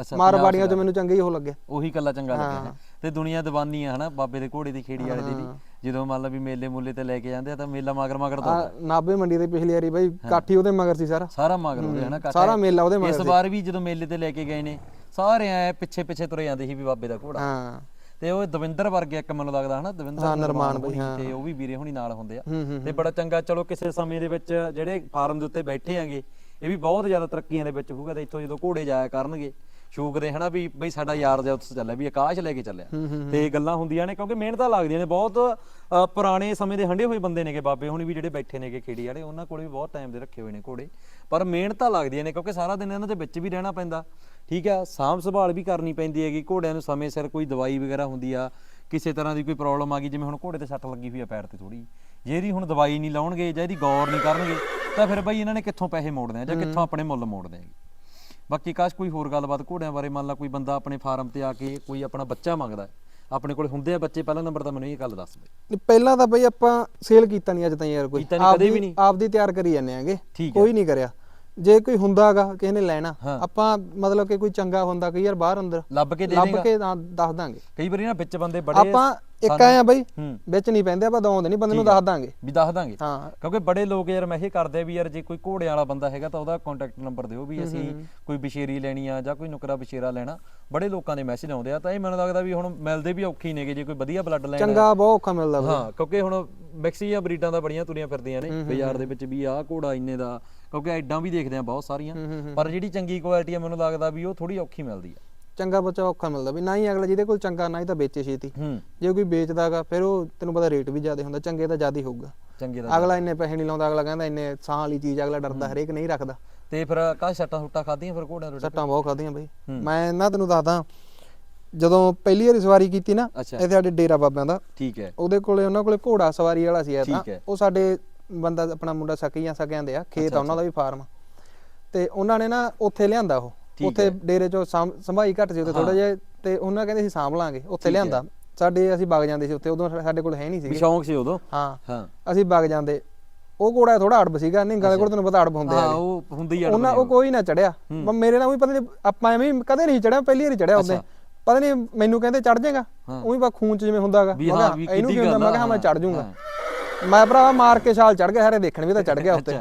ਅੱਛਾ, ਮਾਰਵਾੜੀਆਂ ਚ ਮੈਨੂੰ ਚੰਗਾ ਹੀ ਉਹ ਲੱਗਿਆ ਉਹੀ ਕੱਲਾ ਚੰਗਾ ਲੱਗਿਆ। ਤੇ ਦੁਨੀਆ ਦੀਵਾਨੀ ਆ ਹਨਾ ਬਾਬੇ ਦੇ ਘੋੜੇ ਦੀ ਖੇੜੀ ਵਾਲੇ ਦੀ ਵੀ। ਜਦੋਂ ਮੰਨ ਲਾ ਵੀ ਮੇਲੇ ਮੂਲੇ ਤੇ ਲੈ ਕੇ ਜਾਂਦੇ ਆ ਤਾਂ ਮੇਲਾ ਮਗਰ ਮਗਰ ਤੋਂ ਆ ਨਾਬੇ ਮੰਡੀ ਦੇ ਪਿਛਲੀ ਵਾਰੀ ਬਈ ਕਾਠੀ ਉਹਦੇ ਮਗਰ ਸੀ ਸਾਰਾ। ਸਾਰਾ ਮਗਰ ਉਹਦੇ ਹਨਾ ਕਾਕਾ ਸਾਰਾ ਮੇਲਾ ਉਹਦੇ ਇਸ ਮਗਰ ਵਾਰ ਵੀ ਜਦੋਂ ਮੇਲੇ ਤੇ ਲੈ ਕੇ ਗਏ ਨੇ ਸਾਰੇ ਐ ਪਿੱਛੇ ਪਿੱਛੇ ਤੁਰੇ ਜਾਂਦੇ ਸੀ ਵੀ ਬਾਬੇ ਦਾ ਘੋੜਾ। ਹਾਂ। ਤੇ ਉਹ ਦਵਿੰਦਰ ਵਰਗੇ ਇੱਕ ਮੈਨੂੰ ਲੱਗਦਾ ਹਨਾ ਦਵਿੰਦਰ ਨਿਰਮਾਣ ਬਈ, ਹਾਂ। ਤੇ ਉਹ ਵੀ ਵੀਰੇ ਹੁਣੀ ਨਾਲ ਹੁੰਦੇ ਆ। ਤੇ ਬੜਾ ਚੰਗਾ ਚਲੋ ਕਿਸੇ ਸਮੇਂ ਦੇ ਵਿੱਚ ਜਿਹੜੇ ਫਾਰਮ ਦੇ ਉੱਤੇ ਬੈਠੇ ਆਂਗੇ ਇਹ ਵੀ ਬਹੁਤ ਜ਼ਿਆਦਾ ਤਰੱਕੀਆਂ ਦੇ ਵਿੱਚ ਹੋਊਗਾ ਤੇ ਇੱਥੋਂ ਜਦੋਂ ਘੋੜੇ ਜਾਇਆ ਕਰਨਗੇ ਸ਼ੂਕ ਦੇ ਹਨਾ ਵੀ ਬਈ ਸਾਡਾ ਯਾਰ ਜਿਹਾ ਉੱਥੇ ਚੱਲਿਆ ਵੀ ਆਕਾਸ਼ ਲੈ ਕੇ ਚੱਲਿਆ। ਤੇ ਇਹ ਗੱਲਾਂ ਹੁੰਦੀਆਂ ਨੇ ਕਿਉਂਕਿ ਮਿਹਨਤਾਂ ਲੱਗਦੀਆਂ ਨੇ ਬਹੁਤ ਪੁਰਾਣੇ ਸਮੇਂ ਦੇ ਹੰਡੇ ਹੋਏ ਬੰਦੇ ਨੇਗੇ ਬਾਬੇ ਹੁਣੀ ਵੀ ਜਿਹੜੇ ਬੈਠੇ ਨੇਗੇ ਖੇੜੀ ਵਾਲੇ ਉਹਨਾਂ ਕੋਲ ਵੀ ਬਹੁਤ ਟਾਈਮ ਦੇ ਰੱਖੇ ਹੋਏ ਨੇ ਘੋੜੇ। ਪਰ ਮਿਹਨਤਾਂ ਲੱਗਦੀਆਂ ਨੇ ਕਿਉਂਕਿ ਸਾਰਾ ਦਿਨ ਇਹਨਾਂ ਦੇ ਵਿੱਚ ਵੀ ਰਹਿਣਾ ਪੈਂਦਾ। ਠੀਕ ਆ ਸਾਂਭ ਸੰਭਾਲ ਵੀ ਕਰਨੀ ਪੈਂਦੀ ਹੈਗੀ ਘੋੜਿਆਂ ਨੂੰ ਸਮੇਂ ਸਿਰ ਕੋਈ ਦਵਾਈ ਵਗੈਰਾ ਹੁੰਦੀ ਆ ਕਿਸੇ ਤਰ੍ਹਾਂ ਦੀ ਕੋਈ ਪ੍ਰੋਬਲਮ ਆ ਗਈ ਜਿਵੇਂ ਹੁਣ ਘੋੜੇ ਤੇ ਸੱਟ ਲੱਗੀ ਹੋਈ ਆ ਪੈਰ ਤੇ ਥੋੜੀ ਜੇ ਇਹਦੀ ਹੁਣ ਦਵਾਈ ਨਹੀਂ ਲਾਉਣਗੇ ਜਾਂ ਇਹਦੀ ਗੌਰ ਨਹੀਂ ਕਰਨਗੇ ਤਾਂ ਫਿਰ ਬਈ ਇਹਨਾਂ ਨੇ ਕਿੱਥੋਂ ਪੈਸੇ ਮੋੜਨੇ ਆ ਜਾਂ ਕਿੱਥੋਂ ਆਪਣੇ ਮੁੱਲ ਮੋੜਨੇ ਆ ਬਾਕੀ ਕਾਸ਼ ਕੋਈ ਹੋਰ ਗੱਲਬਾਤ ਘੋੜਿਆਂ ਬਾਰੇ ਮੰਨ ਲਾ ਕੋਈ ਬੰਦਾ ਆਪਣੇ ਫਾਰਮ ਤੇ ਆ ਕੇ ਕੋਈ ਆਪਣਾ ਬੱਚਾ ਮੰਗਦਾ। ਆਪਣੇ ਕੋਲ ਹੁੰਦੇ ਆ ਬੱਚੇ ਪਹਿਲਾ ਨੰਬਰ ਤਾਂ ਮੈਨੂੰ ਇਹ ਗੱਲ ਦੱਸ ਬਈ ਪਹਿਲਾਂ ਤਾਂ ਬਈ ਆਪਾਂ ਸੇਲ ਕੀਤਾ ਨਹੀਂ ਅੱਜ ਤਾਈਂ ਯਾਰ ਕੋਈ ਕੀਤਾ ਨੀ, ਕਦੇ ਵੀ ਆਪਦੀ- ਨਹੀਂ। ਆਪਦੀ ਤਿਆਰ ਕਰੀ ਜਾਂਦੇ ਆਂਗੇ। ਕੋਈ ਨਹੀਂ ਕਰਿਆ ਜੇ ਕੋਈ ਹੁੰਦਾਗਾ ਕਿਸੇ ਨੇ ਲੈਣਾ ਹਾਂ। ਆਪਾਂ ਮਤਲਬ ਕਿ ਕੋਈ ਚੰਗਾ ਹੁੰਦਾ ਕਿ ਯਾਰ ਬਾਹਰ ਅੰਦਰ ਲੱਭ ਕੇ ਦੇ ਲੱਭ ਦੇਗਾ। ਕੇ ਤਾਂ ਦੱਸ ਦਾਂਗੇ। ਕਈ ਵਾਰੀ ਨਾ ਵਿੱਚ ਬੰਦੇ ਬੜੇ ਆਪਾਂ ਇੱਕ ਆਏ ਆ ਬਈ ਹੂੰ। ਵਿੱਚ ਨਹੀਂ ਪੈਂਦੇ ਆਪਾਂ ਦਵਾਉਂਦੇ ਨਹੀਂ ਬੰਦੇ ਨੂੰ ਦੱਸ ਦਾਂਗੇ। ਵੀ ਦੱਸ ਦਾਂਗੇ। ਹਾਂ। ਕਿਉਂਕਿ ਬੜੇ ਲੋਕ ਯਾਰ ਮੈਂ ਇਹ ਕਰਦੇ ਆ ਵੀ ਯਾਰ ਜੇ ਕੋਈ ਘੋੜਿਆਂ ਵਾਲਾ ਬੰਦਾ ਹੈਗਾ ਤਾਂ ਉਹਦਾ ਕੰਟੈਕਟ ਨੰਬਰ ਦਿਓ ਵੀ ਅਸੀਂ ਕੋਈ ਬਸ਼ੇਰੀ ਲੈਣੀ ਆ ਜਾਂ ਕੋਈ ਨੁਕਰਾ ਬਸ਼ੇਰਾ ਲੈਣਾ। ਬੜੇ ਲੋਕਾਂ ਦੇ ਮੈਸੇਜ ਆਉਂਦੇ ਆ ਤਾਂ ਇਹ ਮੈਨੂੰ ਲੱਗਦਾ ਵੀ ਹੁਣ ਮਿਲਦੇ ਵੀ ਔਖੀ ਨੇਗੇ ਜੇ ਕੋਈ ਵਧੀਆ ਬਲੱਡ ਲੈਣਾ ਚੰਗਾ ਬਹੁਤ ਔਖਾ ਮਿਲਦਾ ਬਈ। ਹਾਂ ਕਿਉਂਕਿ ਹੁਣ ਮਿਕਸੀਆਂ ਬਰੀਡਾਂ ਦਾ ਬੜੀਆਂ ਤੁਰੀਆਂ ਫਿਰਦੀਆਂ ਨੇ ਬਾਜ਼ਾਰ ਦੇ ਵਿੱਚ ਵੀ ਆਹ ਘੋੜਾ ਇੰਨੇ ਦਾ ਕਿਉਂਕਿ ਐਡਾਂ ਵੀ ਦੇਖਦੇ ਆ ਬਹੁਤ ਸਾਰੀਆਂ। ਪਰ ਜਿਹੜੀ ਚੰਗੀ ਕੁਆਲਿਟੀ ਆ ਮੈਨੂੰ ਲੱਗਦਾ ਵੀ ਉਹ ਥੋੜੀ ਔਖੀ ਮਿਲਦੀ ਆ। ਚੰਗਾ ਬੱਚਾ ਔਖਾ ਮਿਲਦਾ ਵੀ ਨਾ ਹੀ ਅਗਲਾ ਜਿਹਦੇ ਕੋਲ ਚੰਗਾ ਨਾ ਹੀ ਤਾਂ ਵੇਚੇ ਛੇਤੀ। ਜੇ ਕੋਈ ਵੇਚਦਾਗਾ ਫਿਰ ਉਹ ਤੈਨੂੰ ਪਤਾ ਰੇਟ ਵੀ ਜ਼ਿਆਦਾ ਹੁੰਦਾ ਚੰਗੇ ਤਾਂ ਜ਼ਿਆਦਾ ਹੋਊਗਾ। ਚੰਗੇ ਦਾ ਅਗਲਾ ਇੰਨੇ ਪੈਸੇ ਨਹੀਂ ਲਾਉਂਦਾ ਅਗਲਾ ਕਹਿੰਦਾ ਇੰਨੇ ਸਾਹ ਵਾਲੀ ਚੀਜ਼ ਅਗਲਾ ਡਰਦਾ ਹਰੇਕ ਨਹੀਂ ਰੱਖਦਾ। ਤੇ ਫਿਰ ਕਾ ਸੱਟਾਂ ਸੁੱਟਾਂ ਖਾਧੀਆਂ ਫਿਰ ਘੋੜਿਆਂ ਤੋਂ ਸੱਟਾਂ ਬਹੁਤ ਖਾਧੀਆਂ ਬਈ। ਮੈਂ ਨਾ ਤੈਨੂੰ ਦੱਸਦਾ ਜਦੋਂ ਪਹਿਲੀ ਵਾਰੀ ਸਵਾਰੀ ਕੀਤੀ ਨਾ ਇੱਥੇ ਸਾਡੇ ਡੇਰਾ ਬਾਬਿਆਂ ਦਾ। ਠੀਕ ਹੈ। ਉਹਦੇ ਕੋਲੇ ਉਹਨਾਂ ਕੋਲੇ ਘੋੜਾ ਸਵਾਰੀ ਵਾਲਾ ਸੀ ਤਾਂ। ਹੈ। ਉਹ ਸਾਡੇ ਬੰਦਾ ਆਪਣਾ ਮੁੰਡਾ ਸਕੀਆਂ ਸਕਿਆਂ ਦੇ ਆ ਖੇਤ ਆ ਉਹਨਾਂ ਦਾ ਵੀ ਫਾਰਮ ਤੇ ਉਹਨਾਂ ਨੇ ਨਾ ਉੱਥੇ ਲਿਆਂਦਾ ਉਹ। ਉੱਥੇ ਹੈ। ਡੇਰੇ ਚੋਂ ਸਾਂਭ- ਸੰਭਾਈ ਘੱਟ ਸੀ ਉੱਥੇ ਥੋੜਾ ਜਿਹਾ ਤੇ ਉਹਨਾਂ ਕਹਿੰਦੇ ਸੀ ਸਾਂਭ ਲਾਂਗੇ। ਉੱਥੇ ਲਿਆਂਦਾ। ਸਾਡੇ ਅਸੀਂ ਵਗ ਜਾਂਦੇ ਸੀ ਉੱਥੇ ਉਦੋਂ ਸਾਡੇ ਕੋਲ ਹੈ ਨਹੀਂ ਸੀ ਸ਼ੌਂਕ ਸੀ ਉਦੋਂ? ਹਾਂ। ਹਾਂ। ਅਸੀਂ ਵਗ ਜਾਂਦੇ। ਉਹ ਘੋੜਾ ਥੋੜਾ ਅੜਬ ਸੀਗਾ ਨਿੰਗਾ ਦੇ ਕੋਲ ਤੈਨੂੰ ਪਤਾ ਅੜਬ ਹੁੰਦੇ ਹਾਂ ਆ ਉਹ ਹੁੰਦੀ ਆ ਉਹਨਾਂ ਉਹ ਕੋਈ ਨਾ ਚੜਿਆ। ਮੇਰੇ ਨਾਲ ਵੀ ਪਤਾ ਨਹੀਂ ਆਪਾਂ ਐਵੇਂ ਹੀ ਕਦੇ ਨਹੀਂ ਚੜਿਆ ਪਹਿਲੀ ਵਾਰੀ ਚੜਿਆ ਉਹਦੇ ਪਤਾ ਨਹੀਂ ਮੈਨੂੰ ਕਹਿੰਦੇ ਚੜ ਜਾਏਗਾ। ਉਹੀ ਬਾ ਖੂਨ ਚ ਜਿਵੇਂ ਹੁੰਦਾਗਾ। ਹਾਂ, ਇਹਨੂੰ ਕੀ ਹੁੰਦਾ? ਮੈਂ ਗੱਲ ਕਿਹਾ ਮੈਂ ਚੜ ਜਾਊਂਗਾ। ਹਾਂ। ਮੈਂ ਭਰਾਵਾ ਮਾਰ ਕੇ ਛਾਲ ਚੜ ਗਿਆ ਸਾਰੇ ਦੇਖਣ ਵੀ ਤਾਂ ਚੜ ਗਿਆ ਉੱਤੇ।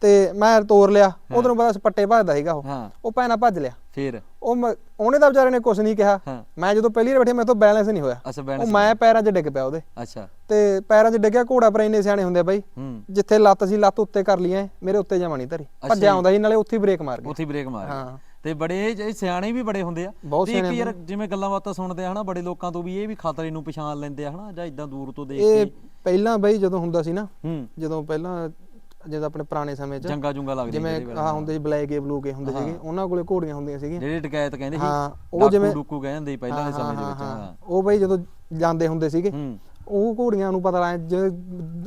ਤੇ ਮੈਂ ਤੋਰ ਲਿਆ ਉਧਰ ਨੂੰ ਪਤਾ ਸਪੱਟੇ ਭੱਜਦਾ ਸੀਗਾ ਉਹ। ਹਾਂ। ਉਹ ਪੈਣਾ ਭੱਜ ਲਿਆ। ਫੇਰ? ਉਹ ਮੈਂ- ਉਹਨੇ ਤਾਂ ਵਿਚਾਰੇ ਨੇ ਕੁਝ ਨਹੀਂ ਕਿਹਾ। ਹਾਂ। ਮੈਂ ਜਦੋਂ ਪਹਿਲੀ ਵਾਰ ਬੈਠੇ ਮੇਰੇ ਤੋਂ ਬੈਲੈਂਸ ਨਹੀਂ ਹੋਇਆ। ਅੱਛਾ ਉਹ ਮੈਂ ਪੈਰਾਂ 'ਚ ਡਿੱਗ ਪਿਆ ਉਹਦੇ। ਅੱਛਾ। ਤੇ ਪੈਰਾਂ 'ਚ ਡਿੱਗਿਆ ਘੋੜਾ ਪਰ ਇੰਨੇ ਸਿਆਣੇ ਹੁੰਦੇ ਆ ਬਾਈ। ਹੂੰ। ਜਿੱਥੇ ਲੱਤ ਸੀ ਲੱਤ ਉੱਤੇ ਕਰ ਲਈ ਐ ਮੇਰੇ ਉੱਤੇ ਜਮਾ ਨਹੀਂ ਧਰੀ। ਭੱਜਿਆ ਆਉਂਦਾ ਸੀ ਨਾਲੇ ਉੱਥੇ ਹੀ ਬ੍ਰੇਕ ਮਾਰ ਗਿਆ ਉੱਥੇ ਬ੍ਰੇਕ ਮਾਰ ਹਾਂ। ਤੇ ਬੜੇ ਇਹ ਸਿਆਣੇ ਵੀ ਬੜੇ ਹੁੰਦੇ ਆ। ਬਹੁਤ ਤੇ ਇੱਕ ਯਾਰ ਜਿਵੇਂ ਗੱਲਾਂ ਬਾਤਾਂ ਸੁਣਦੇ ਆ ਹਨਾ ਬੜੇ ਲੋਕਾਂ ਤੋਂ ਵੀ ਇਹ ਵੀ ਖਤਰੇ ਨੂੰ ਪਛਾਣ ਲੈਂਦੇ ਆ ਹਨਾ ਜਾਂ ਇਦਾਂ ਦੂਰ ਤੋਂ ਦੇਖ ਇਹ ਕੇ। ਪਹਿਲਾਂ ਬਾਈ ਜਦੋਂ ਹੁੰਦਾ ਸੀ ਨਾ ਹੂੰ। ਜਦੋਂ ਪਹਿਲਾਂ ਜਦੋਂ ਆਪਣੇ ਪੁਰਾਣੇ ਸਮੇਂ 'ਚ ਜੰਗਾ ਜੁੰਗਾ ਲੱਗਦੀ ਜਿਵੇਂ ਆਹ ਹੁੰਦੇ ਸੀ ਬਲੈਕ ਏ ਬਲੂ ਕੇ ਹੁੰਦੇ ਸੀਗੇ ਉਹਨਾਂ ਕੋਲੇ ਘੋੜੀਆਂ ਹੁੰਦੀਆਂ ਸੀਗੀਆਂ। ਜਿਹੜੇ ਡਕੈਤ ਕਹਿੰਦੇ ਸੀ ਹਾਂ, ਉਹ ਜਿਵੇਂ- ਡੁੱਕੂ ਕਹਿੰਦੇ ਸੀ ਪਹਿਲਾਂ ਦੇ ਸਮੇਂ ਦੇ ਵਿੱਚ ਹਾਂ ਉਹ ਬਾਈ ਜਦੋਂ ਜਾਂਦੇ ਹੁੰਦੇ ਸੀਗੇ ਉਹ ਘੋੜੀਆਂ ਨੂੰ ਪਤਾ ਲੱਗ ਜਿਵੇਂ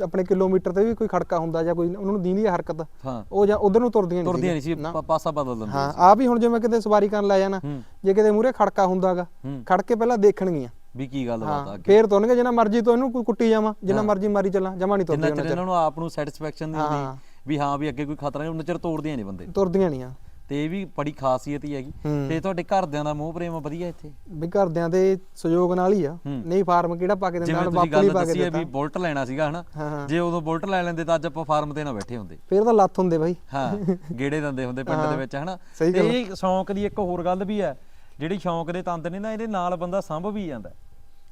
ਆਪਣੇ ਕਿਲੋਮੀਟਰ ਤੇ ਵੀ ਕੋਈ ਖੜਕਾ ਹੁੰਦਾ ਜਾਂ ਕੋਈ ਉਹਨਾਂ ਨੂੰ ਦੀਂਦੀ ਹਰਕਤ ਉਹ ਜਾਂ ਉਧਰ ਨੂੰ ਤੁਰਦੀਆਂ ਨਹੀਂ ਤੁਰਦੀਆਂ ਨਹੀਂ ਸੀ ਪਾਸਾ ਬਦਲ ਦਿੰਦੇ ਹਾਂ ਆ ਵੀ ਹੁਣ ਜਿਵੇਂ ਕਿਤੇ ਸਵਾਰੀ ਕਰਨ ਲੈ ਜਾਣਾ ਜੇ ਕਿਤੇ ਮੂਰੇ ਖੜਕਾ ਹੁੰਦਾਗਾ ਹੂੰ। ਖੜ ਕੇ ਪਹਿਲਾਂ ਦੇਖਣਗੀਆਂ। ਵੀ ਕੀ ਗੱਲ ਬਾਤ ਆ ਅੱਗੇ? ਫੇਰ ਤੁਰਨਗੇ ਜਿੰਨਾ ਮਰਜ਼ੀ ਤੋਂ ਇਹਨੂੰ ਕੋਈ ਕੁੱਟੀ ਜਾਵਾਂ ਜਿੰਨਾ ਮਰਜ਼ੀ ਮਾਰੀ ਚੱਲਾਂ ਜਮਾ ਨਹੀਂ ਜਿੰਨਾ ਚਿਰ ਇਹਨਾਂ ਨੂੰ ਆਪ ਨੂੰ ਸੈਟੀਸਫੈਕਸ਼ਨ ਨਹੀਂ। ਹੁੰਦੀ ਵੀ ਹਾਂ ਵੀ ਅੱਗੇ ਕੋਈ ਖਤਰਾ ਨਹੀਂ ਉਹਨਾਂ ਚਿਰ ਤੋੜਦੀਆਂ ਨਹੀਂ ਬੰਦੇ। ਤੁਰਦੀਆਂ ਨਹੀਂ ਆ। ਤੇ ਇਹ ਵੀ ਬੜੀ ਖਾਸੀਅਤ ਹੀ ਹੈਗੀ। ਤੇ ਤੁਹਾਡੇ ਘਰਦਿਆਂ ਦਾ ਮੋਹ ਪ੍ਰੇਮ ਵਧੀਆ ਇੱਥੇ? ਵੀ ਘਰਦਿਆਂ ਦੇ ਸਹਿਯੋਗ ਨਾਲ ਹੀ ਆ। ਨਹੀਂ ਫਾਰਮ ਕਿਹੜਾ ਪਾ ਕੇ ਦਿੰਦਾ ਨਾਲ ਬਾਪੂ ਹੀ ਪਾ ਕੇ ਦਿੱਤਾ ਵੀ ਬੁਲਟ ਲੈਣਾ ਸੀਗਾ ਹਨਾ? ਜੇ ਉਦੋਂ ਬੁਲਟ ਲੈ ਲੈਂਦੇ ਤਾਂ ਅੱਜ ਆਪਾਂ ਫਾਰਮ ਤੇ ਨਾ ਬੈਠੇ ਹੁੰਦੇ। ਫੇਰ ਤਾਂ ਲੱਤ ਹੁੰਦੇ ਬਾਈ। ਹਾਂ ਗੇੜੇ ਦਿੰਦੇ ਹੁੰਦੇ ਪਿੰਡ ਦੇ ਵਿੱਚ ਹਨਾ? ਤੇ ਇਹ ਸ਼ੌਂਕ ਦੀ ਇੱਕ ਹੋਰ ਗੱਲ ਵੀ ਹੈ ਜਿਹੜੀ ਸ਼ੌਂਕ ਦੇ ਤੰਦ ਨੇ ਨਾ ਇਹਦੇ ਨਾਲ ਬੰਦਾ ਸੰਭ ਵੀ ਜਾਂਦਾ।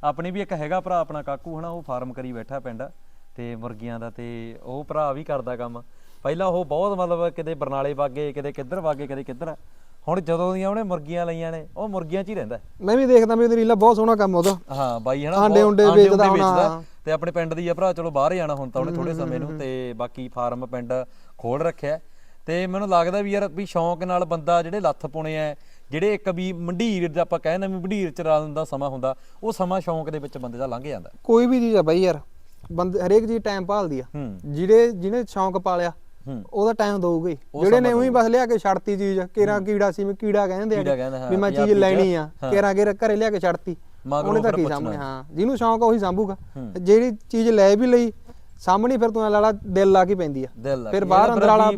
ਆਪਣੇ ਵੀ ਇੱਕ ਹੈਗਾ ਭਰਾ ਆਪਣਾ ਕਾਕੂ ਹਨਾ ਉਹ ਫਾਰਮ ਕਰੀ ਬੈਠਾ ਪਿੰਡ ਤੇ ਮੁਰਗੀਆਂ ਦਾ ਤੇ ਉਹ ਭਰਾ ਵੀ ਕਰਦਾ ਕੰਮ। ਪਹਿਲਾਂ ਉਹ ਬਹੁਤ ਮਤਲਬ ਕਿਤੇ ਬਰਨਾਲੇ ਵਾਗੇ ਕਿਤੇ ਕਿੱਧਰ ਵਾਗੇ ਕਦੇ ਕਿੱਧਰ। ਹੁਣ ਜਦੋਂ ਦੀਆਂ ਉਹਨੇ ਮੁਰਗੀਆਂ ਲਈਆਂ ਨੇ ਉਹ ਮੁਰਗੀਆਂ 'ਚ ਹੀ ਰਹਿੰਦਾ ਮੈਂ ਵੀ ਦੇਖਦਾ ਵੀ ਉਹਦੀ ਰੀਲਾ ਬਹੁਤ ਸੋਹਣਾ ਕੰਮ ਉਹਦਾ। ਹਾਂ ਬਾਈ ਹਨਾ ਆਂਡੇ ਉਂਡੇ ਵੇਚਦਾ ਹੋਣਾ। ਤੇ ਆਪਣੇ ਪਿੰਡ ਦੀ ਆ ਭਰਾ ਚਲੋ ਬਾਹਰ ਜਾਣਾ ਹੁਣ ਤਾਂ ਉਹਨੇ ਥੋੜੇ ਸਮੇਂ ਨੂੰ ਤੇ ਬਾਕੀ ਫਾਰਮ ਪਿੰਡ ਖੋਲ ਰੱਖਿਆ। ਤੇ ਮੈਨੂੰ ਲੱਗਦਾ ਵੀ ਯਾਰ ਵੀ ਸ਼ੌਂਕ ਨਾਲ ਬੰਦਾ ਜਿਹੜੇ ਲੱਥ ਪਾਉਣੇ ਆ ਜਿਹੜੇ ਇੱਕ ਵੀ ਮੰਡੀਰ ਦਾ ਆਪਾਂ ਕਹਿੰਦੇ ਵੀ ਮੰਡੀਰ ਚ ਰਲਣ ਦਾ ਸਮਾਂ ਹੁੰਦਾ ਉਹ ਸਮਾਂ ਸ਼ੌਂਕ ਦੇ ਵਿੱਚ ਬੰਦੇ ਦਾ ਲੰਘ ਜਾਂਦਾ ਕੋਈ ਵੀ ਚੀਜ਼ ਆ ਬਾਈ ਯਾਰ ਬੰਦੇ ਹਰੇਕ ਚੀਜ਼ ਟਾਈਮ ਭਾਲਦੀ ਆ ਜਿਹੜੇ ਜਿਹਨੇ ਸ਼ੌਂਕ ਪਾਲਿਆ ਉਹਦਾ ਟਾਈਮ ਦਊਗਾ ਹੀ ਜਿਹੜੇ ਨੇ ਉਹੀ ਬਸ ਲਿਆ ਕੇ ਛੱਡਤੀ ਚੀਜ਼ ਕੇਰਾ ਕੀੜਾ ਸੀ ਮੈਂ ਕੀੜਾ ਕਹਿੰਦੇ ਆ ਵੀ ਮੈਂ ਚੀਜ਼। ਲੈਣੀ ਆ। ਕੇਰਾ ਕੇ ਘਰੇ ਲਿਆ ਕੇ ਮਗਰੋਂ ਉਹਨੇ ਤਾਂ ਕੀ। ਸਾਹਮਣੇ ਹਾਂ ਜਿਹਨੂੰ ਸ਼ੌਂਕ ਉਹੀ ਸੰਭੂਗਾ। ਜਿਹੜੀ ਚੀਜ਼ ਲੈ ਵੀ ਲਈ ਸਾਹਮਣੇ ਫਿਰ ਤੂੰ ਲਾਲਾ ਦਿਲ ਲਾ ਕੇ ਪੈਂਦੀ ਆ ਫਿਰ। ਬਾਹਰ ਅੰਦਰ ਵਾਲਾ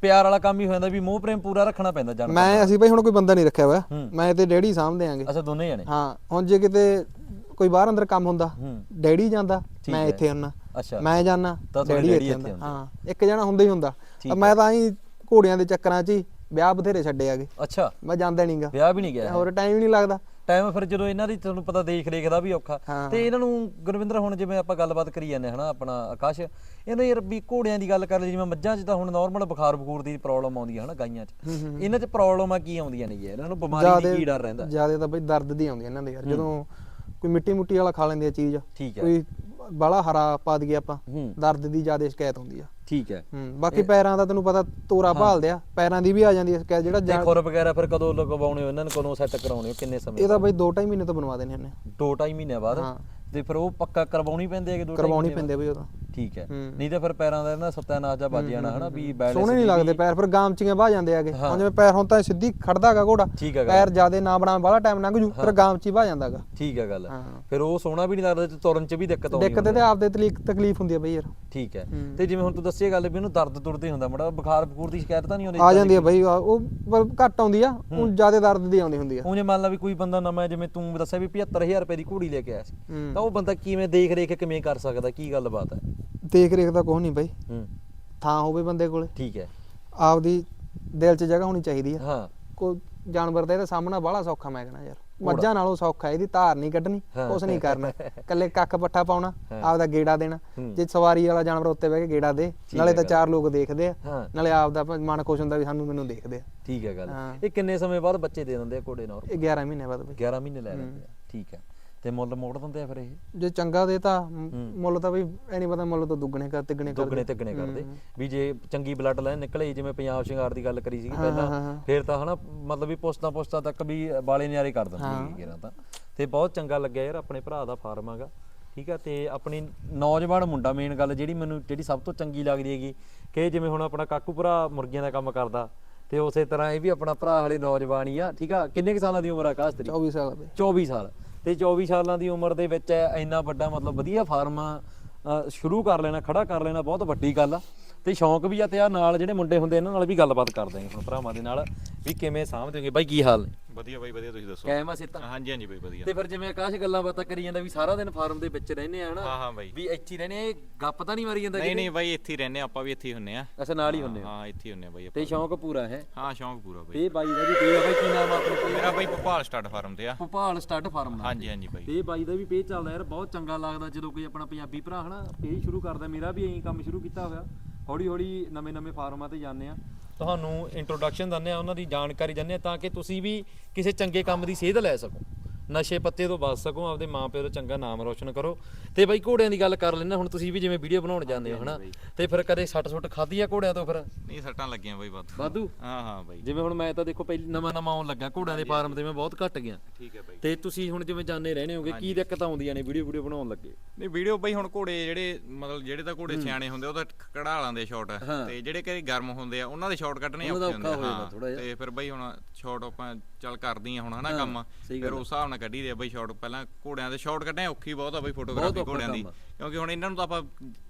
ਪਿਆਰ ਵਾਲਾ ਕੰਮ ਹੀ ਹੋ ਜਾਂਦਾ ਵੀ ਮੋਹ ਪ੍ਰੇਮ ਪੂਰਾ ਰੱਖਣਾ ਪੈਂਦਾ ਜਾਨ ਮੈਂ ਅਸੀਂ ਬਈ ਹੁਣ ਕੋਈ ਬੰਦਾ ਨਹੀਂ ਰੱਖਿਆ ਹੋਇਆ। ਮੈਂ ਤੇ ਡੈਡੀ ਸਾਂਭਦੇ ਆਂਗੇ ਅੱਛਾ ਦੋਨੇ ਜਣੇ? ਹਾਂ ਹੁਣ ਜੇ ਕਿਤੇ ਕੋਈ ਬਾਹਰ ਅੰਦਰ ਕੰਮ ਹੁੰਦਾ ਡੈਡੀ ਜਾਂਦਾ ਮੈਂ। ਇੱਥੇ ਹੁੰਨਾ ਅੱਛਾ। ਮੈਂ ਜਾਣਾ ਡੈਡੀ ਇੱਥੇ ਹੁੰਦਾ। ਹਾਂ ਇੱਕ ਜਣਾ ਹੁੰਦਾ ਹੀ ਹੁੰਦਾ। ਮੈਂ ਤਾਂ ਹੀ ਘੋੜਿਆਂ ਦੇ ਚੱਕਰਾਂ 'ਚ ਹੀ ਵਿਆਹ ਬਥੇਰੇ ਛੱਡੇ ਆਗੇ। ਅੱਛਾ। ਮੈਂ ਜਾਂਦਾ ਨਹੀਂਗਾ ਵਿਆਹ ਵੀ ਨਹੀਂ ਗਿਆ ਹੋਰ ਟਾਈਮ ਹੀ ਨਹੀਂ ਲੱਗਦਾ। ਟਾਈਮ ਫਿਰ ਜਦੋਂ ਇਹਨਾਂ ਦੀ ਤੁਹਾਨੂੰ ਪਤਾ ਦੇਖ ਰੇਖ ਦਾ ਵੀ ਔਖਾ। ਤੇ ਇਹਨਾਂ ਨੂੰ ਗੁਰਵਿੰਦਰ ਹੁਣ ਜਿਵੇਂ ਆਪਾਂ ਗੱਲਬਾਤ ਕਰੀ ਜਾਂਦੇ ਹਨਾ ਆਪਣਾ ਆਕਾਸ਼। ਇਹਨਾਂ ਯਾਰ ਵੀ ਘੋੜਿਆਂ ਦੀ ਗੱਲ ਕਰ ਲਈ ਜਿਵੇਂ ਮੱਝਾਂ 'ਚ ਤਾਂ ਹੁਣ ਨਾਰਮਲ ਬੁਖਾਰ ਬਖੂਰ ਦੀ ਪ੍ਰੋਬਲਮ ਆਉਂਦੀ ਹੈ ਹਨਾ ਗਾਈਆਂ 'ਚ। ਇਹਨਾਂ 'ਚ ਪ੍ਰੋਬਲਮਾਂ ਕੀ ਆਉਂਦੀਆਂ ਨੇ ਇਹਨਾਂ ਨੂੰ ਬਿਮਾਰੀ ਦੀ ਕੀ ਡਰ ਰਹਿੰਦਾ। ਜ਼ਿਆਦਾ ਤਾਂ ਬਈ ਦਰਦ ਦੀ ਆਉਂਦੀ ਇਹਨਾਂ ਦੇ ਯਾਰ ਜਦੋਂ ਕੋਈ ਮਿੱਟੀ ਮੁੱਟੀ ਵਾਲਾ ਖਾ ਲੈਂਦੇ ਆ ਚੀਜ਼। ਕੋਈ ਬਾਲਾ ਹਰਾ ਪਾ ਦਈਏ ਆਪਾਂ। ਹੂੰ। ਦਰਦ ਦੀ ਜ਼ਿਆਦਾ ਸ਼ਿਕਾਇਤ ਹੁੰਦੀ ਆ। ਠੀਕ ਹੈ। ਹੂੰ ਬਾਕੀ ਪੈਰਾਂ ਦਾ ਤੈਨੂੰ ਪਤਾ ਤੋਰਾ ਭਾਲਦੇ ਆ ਪੈਰਾਂ ਦੀ ਵੀ ਆ ਜਾਂਦੀ ਆ ਸ਼ਿਕਾਇਤ ਜਿਹੜਾ ਜਾ- ਖੁਰ ਵਗੈਰਾ ਫਿਰ ਕਦੋਂ ਲਗਵਾਉਣੇ ਹੋ? ਇਹਨਾਂ ਨੂੰ ਕਦੋਂ ਸੈੱਟ ਕਰਾਉਣੇ ਹੋ? ਕਿੰਨੇ ਸਮੇਂ ਇਹ ਤਾਂ ਬਈ 2.5 ਮਹੀਨੇ ਤੋਂ ਬਣਵਾ ਦੇਣੇ ਨੇ ਦੋ ਢਾਈ ਮਹੀਨਿਆਂ ਬਾਅਦ? ਹਾਂ। ਤੇ ਫਿਰ ਉਹ ਪੱਕਾ ਕਰਵਾਉਣੀ ਪੈਂਦੀ ਹੈ ਕਿ ਦੋ ਕਰਵਾਉਣੀ ਪੈਂਦੇ ਬਈ ਉਹਦਾ ਠੀਕ ਹੈ। ਹੂੰ। ਨਹੀਂ ਤਾਂ ਫਿਰ ਪੈਰਾਂ ਦਾ ਨਾ ਸੱਤਿਆਨਾਸ਼ ਜਾਂ ਵੱਜ ਜਾਣਾ ਹਨਾ ਵੀ ਬੈਲੈਂਸ ਸੋਹਣੇ ਨਹੀਂ ਲੱਗਦੇ ਪੈਰ ਫਿਰ ਗਾਮਚੀਆਂ ਬਾਹ ਜਾਂਦੇ ਆਗੇ। ਹੁਣ ਜਿਵੇਂ ਪੈਰ ਹੁਣ ਤਾਂ ਸਿੱਧੀ ਖੜਦਾਗਾ ਘੋੜਾ ਠੀਕ ਹੈ ਗੱਲ। ਪੈਰ ਜਿਆਦੇ ਨਾ ਬਣਾ ਬਾਹਲਾ ਟਾਈਮ ਲੰਘ ਜੂ ਫਿਰ ਗਾਮਚੀ ਬਾਹ ਜਾਂਦਾਗਾ। ਠੀਕ ਹੈ ਗੱਲ। ਹਾਂ। ਫਿਰ ਉਹ ਸੋਹਣਾ ਵੀ ਨਹੀਂ ਲੱਗਦਾ ਤੇ ਤੁਰਨ 'ਚ ਵੀ ਦਿੱਕਤ ਆਉਂਦੀ ਦਿੱਕਤ ਤੇ ਆਪਦੇ ਤਕਲੀਫ ਤਕਲੀਫ ਹੁੰਦੀ ਆ ਬਈ ਯਾਰ। ਠੀਕ ਹੈ। ਹੂੰ। ਤੇ ਜਿਵੇਂ ਹੁਣ ਤੂੰ ਦੱਸਿਆ ਗੱਲ ਵੀ ਉਹਨੂੰ ਦਰਦ ਤੁਰਦ ਹੀ ਹੁੰਦਾ ਮੜਾ ਬੁਖਾਰ ਬਖੂਰ ਦੀ ਸ਼ਿਕਾਇਤ ਤਾਂ ਨਹੀਂ ਆਉਂਦੀ ਆ ਜਾਂਦੀ ਆ ਬਈ ਉਹ ਘੱਟ ਆਉਂਦੀ ਆ ਉਹ ਜਿਆਦੇ ਦਰਦ ਦੀ ਆਉਂਦੀ ਹੁੰਦੀ ਆ। ਉਹ ਜੇ ਮੰਨ ਲਾ ਵੀ ਕੋਈ ਬੰਦਾ ਨਵਾਂ ਜਿਵੇਂ ਤੂੰ ਦੱਸਿਆ ਵੀ 75000 ਰੁਪਏ ਦੀ ਘੋੜੀ ਲੈ ਕੇ ਆਇਆ ਸੀ ਹੂੰ। ਤਾਂ ਉਹ ਬੰਦਾ ਕਿਵੇਂ ਦੇਖ ਰੇਖ ਕਿਵੇਂ ਕਰ ਸਕਦਾ? ਕੀ ਗੱਲਬਾਤ ਹੈ? ਦੇਖ ਰੇਖ ਦਾ ਕੁਛ ਨਹੀਂ ਬਈ। ਹੂੰ। ਥਾਂ ਹੋਵੇ ਬੰਦੇ ਕੋਲੇ। ਠੀਕ ਹੈ। ਆਪਦੀ ਦਿਲ 'ਚ ਜਗ੍ਹਾ ਹੋਣੀ ਚਾਹੀਦੀ ਆ। ਹਾਂ। ਕੋਈ ਜਾਨਵਰ ਦਾ ਇਹਦਾ ਸਾਹਮਣਾ ਬਾਹਲਾ ਸੌਖਾ ਮੈਂ ਕਹਣਾ ਯਾਰ। ਮੱਝਾਂ ਨਾਲੋਂ ਸੌਖਾ ਇਹਦੀ ਧਾਰ ਨਹੀਂ ਕੱਢਣੀ ਹਾਂ। ਕੁਛ ਨਹੀਂ ਕਰਨਾ। ਕੱਲੇ ਕੱਖ ਪੱਠਾ ਪਾਉਣਾ ਹਾਂ। ਆਪਦਾ ਗੇੜਾ ਦੇਣਾ। ਹੂੰ। ਜੇ ਸਵਾਰੀ ਵਾਲਾ ਜਾਨਵਰ ਉੱਤੇ ਬਹਿ ਕੇ ਗੇੜਾ ਦੇ ਠੀਕ ਨਾਲੇ ਹੈ ਤਾਂ ਗੱਲ। ਚਾਰ ਲੋਕ ਦੇਖਦੇ ਆ। ਹਾਂ। ਨਾਲੇ ਆਪਦਾ ਭ- ਮਨ ਖੁਸ਼ ਹੁੰਦਾ ਵੀ ਸਾਨੂੰ ਮੈਨੂੰ ਦੇਖਦੇ ਆ। ਠੀਕ ਹੈ ਗੱਲ। ਹਾਂ। ਇਹ ਕਿੰਨੇ ਸਮੇਂ ਬਾਅਦ ਬੱਚੇ ਦੇ ਦਿੰਦੇ ਆ ਘੋੜੇ ਨਾਲ ਇਹ 11 ਮਹੀਨੇ ਬਾਅਦ ਬਈ। 11 ਮਹੀਨੇ ਲੈ ਲੈਂਦੇ ਆ। ਠੀਕ ਹੈ। ਤੇ ਮੁੱਲ ਮੋੜ ਦਿੰਦੇ ਆ ਫਿਰ ਇਹ? ਜੇ ਚੰਗਾ ਦੇ ਤਾਂ ਮ- ਮੁੱਲ ਤਾਂ ਬਈ ਐ ਨਹੀਂ ਪਤਾ ਮੁੱਲ ਤਾਂ ਦੁੱਗਣੇ ਕਰ ਤਿੱਗਣੇ ਕਰ ਦੁੱਗਣੇ ਤਿੱਗਣੇ ਕਰਦੇ ਵੀ ਜੇ ਚੰਗੀ ਬਲੱਡ ਲਾਈਨ ਨਿਕਲੇ ਜਿਵੇਂ ਪੰਜਾਬ ਸ਼ਿੰਗਾਰ ਦੀ ਗੱਲ ਕਰੀ ਸੀਗੀ ਪਹਿਲਾਂ। ਫਿਰ ਤਾਂ ਹਨਾ ਮਤਲਬ ਵੀ ਪੁਸਤਾਂ ਪੁਸਤਾਂ ਤੱਕ ਵੀ ਬਾਲੇ ਨਿਆਰੇ ਕਰ ਦਿੰਦੀ ਹੈਗੀ ਕਿਰਾਂ ਤਾਂ। ਤੇ ਬਹੁਤ ਚੰਗਾ ਲੱਗਿਆ ਯਾਰ ਆਪਣੇ ਭਰਾ ਦਾ ਫਾਰਮ ਹੈਗਾ। ਠੀਕ ਆ ਤੇ ਆਪਣੀ ਨੌਜਵਾਨ ਮੁੰਡਾ ਮੇਨ ਗੱਲ ਜਿਹੜੀ ਮੈਨੂੰ ਜਿਹੜੀ ਸਭ ਤੋਂ ਚੰਗੀ ਲੱਗਦੀ ਹੈਗੀ ਕਿ ਜਿਵੇਂ ਹੁਣ ਆਪਣਾ ਕਾਕੂ ਭਰਾ ਮੁਰਗੀਆਂ ਦਾ ਕੰਮ ਕਰਦਾ ਤੇ ਉਸੇ ਤਰ੍ਹਾਂ ਇਹ ਵੀ ਆਪਣਾ ਭਰਾ ਹਲੇ ਨੌਜਵਾਨ ਹੀ ਆ। ਠੀਕ ਆ ਕਿੰਨੇ ਕੁ ਸਾਲਾਂ ਦੀ ਉਮਰ ਆ ਆਕਾਸ਼ ਤੇਰੀ? 24 ਸਾਲ ਬਈ। 24 ਸਾਲ। ਤੇ 24 ਸਾਲਾਂ ਦੀ ਉਮਰ ਦੇ ਵਿੱਚ ਇੰਨਾ ਵੱਡਾ ਮਤਲਬ ਵਧੀਆ ਫਾਰਮ ਸ਼ੁਰੂ ਕਰ ਲੈਣਾ, ਖੜਾ ਕਰ ਲੈਣਾ, ਬਹੁਤ ਵੱਡੀ ਗੱਲ ਆ। ਤੇ ਸ਼ੌਂਕ ਵੀ ਆ ਤੇ ਆ ਨਾਲ ਜਿਹੜੇ ਮੁੰਡੇ ਹੁੰਦੇ ਇਹਨਾਂ ਨਾਲ ਵੀ ਗੱਲਬਾਤ ਕਰਦੇ ਆਂ ਹੁਣ ਭਰਾਵਾਂ ਦੇ ਨਾਲ ਵੀ ਕਿਵੇਂ ਸਾਂਭਦੇ ਹੋਗੇ। ਬਾਈ ਕੀ ਹਾਲ ਨੇ? ਵਧੀਆ ਬਾਈ ਵਧੀਆ ਤੁਸੀਂ ਦੱਸੋ? ਕਾਇਮ ਆ ਸਿੱਤਾ ਹਾਂਜੀ ਹਾਂਜੀ ਬਾਈ ਵਧੀਆ। ਤੇ ਫਿਰ ਜਿਵੇਂ ਆਕਾਸ਼ ਗੱਲਾਂ ਬਾਤਾਂ ਕਰੀ ਜਾਂਦਾ ਵੀ ਸਾਰਾ ਦਿਨ ਫਾਰਮ ਦੇ ਵਿੱਚ ਰਹਿੰਦੇ ਆ ਹਨਾ? ਹਾਂ ਹਾਂ ਬਾਈ। ਵੀ ਇੱਥੇ ਹੀ ਰਹਿੰਦੇ ਆ, ਗੱਪ ਤਾਂ ਨਹੀਂ ਮਾਰੀ ਜਾਂਦਾ ਨਹੀਂ? ਨਹੀਂ ਬਾਈ ਇੱਥੇ ਹੀ ਰਹਿੰਦੇ ਆ, ਆਪਾਂ ਵੀ ਇੱਥੇ ਹੀ ਹੁੰਨੇ ਆ ਅੱਛਾ ਨਾਲ ਹੀ ਹੁੰਦੇ ਹੋ? ਹਾਂ ਇੱਥੇ ਹੀ ਹੁੰਨੇ ਆ ਬਾਈ ਆਪਾਂ ਤੇ ਸ਼ੌਂਕ ਪੂਰਾ ਹੈ? ਹਾਂ ਸ਼ੌਂਕ ਪੂਰਾ ਬਾਈ। ਤੇ ਬਾਈ ਦਾ ਵੀ ਆ ਬਾਈ ਕੀ ਨਾਮ ਆ ਆਪਣੇ? ਮੇਰਾ ਬਾਈ ਭੋਪਾਲ ਸਟਾਰਟ ਫਾਰਮ ਤੇ ਆ। ਭੋਪਾਲ ਸਟੱਡ ਫਾਰਮ ਦਾ ਹਾਂਜੀ ਹਾਂਜੀ ਬਾਈ। ਤੇ ਬਾਈ ਦਾ ਵੀ ਪੇਜ ਚੱਲਦਾ ਯਾਰ ਬਹੁਤ ਚੰਗਾ ਲੱਗਦਾ ਜਦੋਂ ਕੋਈ ਆਪਣਾ ਪੰਜਾਬੀ ਭਰਾ ਹਨਾ ਪੇਜ ਸ਼ੁਰੂ ਕਰਦਾ ਮੇਰਾ ਵੀ ਐਂ ਕੰਮ ਸ਼ੁਰੂ ਕੀਤਾ ਹੋਇਆ। ਹੌਲੀ ਹੌਲੀ ਨਵੇਂ ਨਵੇਂ ਫਾਰਮਾਂ ਤੇ ਜਾਂਦੇ ਆ ਤੁਹਾਨੂੰ ਇੰਟਰੋਡਕਸ਼ਨ ਦਿੰਦੇ ਆ ਉਹਨਾਂ ਦੀ ਜਾਣਕਾਰੀ ਦਿੰਦੇ ਆ ਤਾਂ ਕਿ ਤੁਸੀਂ ਵੀ ਕਿਸੇ ਚੰਗੇ ਕੰਮ ਦੀ ਸੇਧ ਲੈ ਸਕੋ। ਨਸ਼ੇ ਪੱਤੇ ਤੋਂ ਬਚ ਸਕੋ ਆਪਦੇ ਮਾਪਿਓ ਦਾ ਚੰਗਾ ਨਾਮ ਰੋਸ਼ਨ ਕਰੋ। ਤੇ ਬਾਈ ਘੋੜਿਆਂ ਦੀ ਗੱਲ ਕਰ ਲੈਣਾ ਹੁਣ ਤੁਸੀਂ ਵੀ ਜਿਵੇਂ ਵੀਡੀਓ ਬਣਾਉਣ ਜਾਂਦੇ ਹੋ ਹਨਾ? ਤੇ ਫਿਰ ਕਦੇ ਸੱਟ ਸੁੱਟ ਖਾਧੀ ਆ ਘੋੜਿਆਂ ਤੋਂ ਫਿਰ? ਨਹੀਂ ਸੱਟਾਂ ਲੱਗੀਆਂ ਬਾਈ ਵਾਧੂ। ਵਾਧੂ? ਹਾਂ ਹਾਂ ਬਾਈ। ਜਿਵੇਂ ਹੁਣ ਮੈਂ ਤਾਂ ਦੇਖੋ ਪਹਿਲੀ ਨਵਾਂ ਨਵਾਂ ਆਉਣ ਲੱਗਾ ਘੋੜਿਆਂ ਦੇ ਫਾਰਮ ਤੇ ਮੈਂ ਬਹੁਤ ਘੱਟ ਗਿਆ। ਠੀਕ ਹੈ ਬਾਈ। ਤੇ ਤੁਸੀਂ ਹੁਣ ਜਿਵੇਂ ਜਾਣੇ ਰਹਿਣੇ ਹੋਗੇ ਕੀ ਦਿੱਕਤਾਂ ਆਉਂਦੀਆਂ ਨੇ ਵੀਡੀਓ ਵੀਡੀਓ ਬਣਾਉਣ ਲੱਗੇ? ਨਹੀਂ ਵੀਡੀਓ ਬਾਈ ਹੁਣ ਘੋੜੇ ਜਿਹੜੇ ਮਤਲਬ ਜਿਹੜੇ ਤਾਂ ਘੋੜੇ ਸਿਆਣੇ ਹੁੰਦੇ ਉਹ ਤਾਂ ਕਢਾਲਾਂ ਦੇ ਸ਼ਾਟ। ਤੇ ਜਿਹੜੇ ਕਈ ਗਰਮ ਹੁੰਦੇ ਆ ਉਹਨਾਂ ਦੇ ਸ਼ਾਟ ਕੱਢਣੇ ਔਖੇ ਹੁੰਦੇ ਆ। ਤੇ ਫਿਰ ਬਾਈ ਹੁਣ ਸ਼ਾਟ ਆਪਾਂ ਚੱਲ ਕਰਦੀ ਆ ਹੁਣ ਹਨਾ ਕੰਮ। ਸਹੀ ਫਿਰ ਗੱਲ ਉਸ ਹਿਸਾਬ ਨਾਲ ਕੱਢੀ ਦੇ ਆ ਬਾਈ ਸ਼ਾਟ ਪਹਿਲਾਂ ਘੋੜਿਆਂ ਦੇ ਸ਼ਾਟ ਕੱਢਣੇ ਔਖੀ ਬਹੁਤ ਆ ਬਾਈ ਫੋਟੋਗ੍ਰਾਫੀ ਔਖਾ ਘੋੜਿਆਂ ਦੀ। ਕੰਮ ਆ। ਕਿਉਂਕਿ ਹੁਣ ਇਹਨਾਂ ਨੂੰ ਤਾਂ ਆਪਾਂ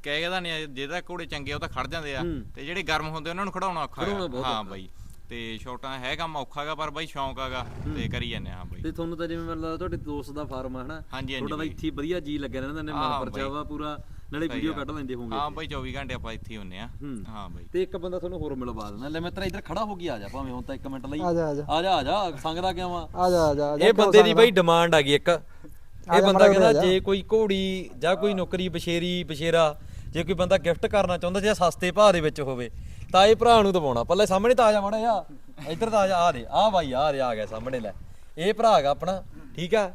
ਕਹਿ ਤਾਂ ਨਹੀਂ ਜਿਹਦਾ ਘੋੜੇ ਚੰਗੇ ਆ ਉਹ ਤਾਂ ਖੜ ਜਾਂਦੇ ਆ। ਤੇ ਜਿਹੜੇ ਗਰਮ ਹੁੰਦੇ ਉਹਨਾਂ ਨੂੰ ਖੜਾਉਣਾ ਔਖਾ ਆ। ਬਹੁਤ ਹਾਂ। ਬਾਈ। ਤੇ ਸ਼ਾਟਾਂ ਹੈ ਕੰਮ ਔਖਾ ਗਾ ਪਰ ਬਾਈ ਸ਼ੌਂਕ ਆਗਾ ਤੇ ਕਰੀ ਜਾਂਦੇ ਆ ਹਾਂ ਬਾਈ। ਤੇ ਤੁਹਾਨੂੰ ਤਾਂ ਜਿਵੇਂ ਮੈਨੂੰ ਲੱਗਦਾ ਤੁਹਾਡੇ ਦੋਸਤ ਦਾ ਫਾਰਮ ਹੈ ਹਨਾ? ਹਾਂਜੀ, ਹਾਂਜੀ ਤੁਹਾਡਾ ਤਾਂ ਬਾਈ। ਇੱਥੇ ਹੀ ਵਧੀਆ ਜੀ ਲੱਗਿਆ ਰਹਿੰਦਾ ਨੇ ਹਾਂ, ਮਨ ਪਰਚਾਵਾ ਪੂਰਾ। ਨਾਲੇ ਵੀਡੀਓ। ਕੱਢ ਲੈਂਦੇ ਹੋਵੋਗੇ ਹਾਂ ਬਾਈ 24 ਘੰਟੇ ਆਪਾਂ ਇੱਥੇ ਹੀ ਹੁੰਨੇ ਆ। ਹੂੰ। ਬਾਈ। ਤੇ ਇੱਕ ਬੰਦਾ ਤੁਹਾਨੂੰ ਹੋਰ ਮਿਲਵਾ ਦੇਣਾ ਲੈ ਮੈਂ ਤੇਰਾ ਇੱਧਰ ਖੜਾ ਹੋ ਕੇ ਆ ਜਾ ਭਾਵੇਂ ਹੁਣ ਤਾਂ 1 ਮਿੰਟ ਲਈ। ਆ ਜਾ ਆ ਜਾ। ਆ ਜਾ ਸੰਗਦਾ ਕਿਉਂ ਆ? ਆ ਜਾ ਆ ਜਾ ਇਹ ਬੰਦੇ ਦੀ? ਬਈ ਡਿਮਾਂਡ ਆ ਗਈ ਇੱਕ। ਇਹ ਬੰਦਾ ਕਹਿੰਦਾ ਜੇ। ਕੋਈ ਘੋੜੀ ਜਾਂ ਕੋਈ ਨੌਕਰੀ ਬਸ਼ੇਰੀ ਬਸ਼ੇਰਾ ਜੇ ਕੋਈ ਬੰਦਾ ਗਿਫਟ ਕਰਨਾ ਚਾਹੁੰਦਾ ਜੇ ਸਸਤੇ ਭਾਅ ਦੇ ਵਿੱਚ ਹੋਵੇ ਤਾਂ ਇਹ ਭਰਾ ਨੂੰ ਦਵਾਉਣਾ ਪੱਲੇ ਸਾਹਮਣੇ ਤਾਂ ਆ ਜਾ ਮਾੜਾ ਜਾ ਇੱਧਰ ਤਾਂ ਆ ਜਾ ਆ ਦੇ ਆ ਬਾਈ ਆ ਰਿਹਾ ਆ ਗਿਆ ਸਾਹਮਣੇ ਲੈ। ਇਹ ਭਰਾ ਹੈਗਾ ਆਪਣਾ ਠੀਕ ਆ?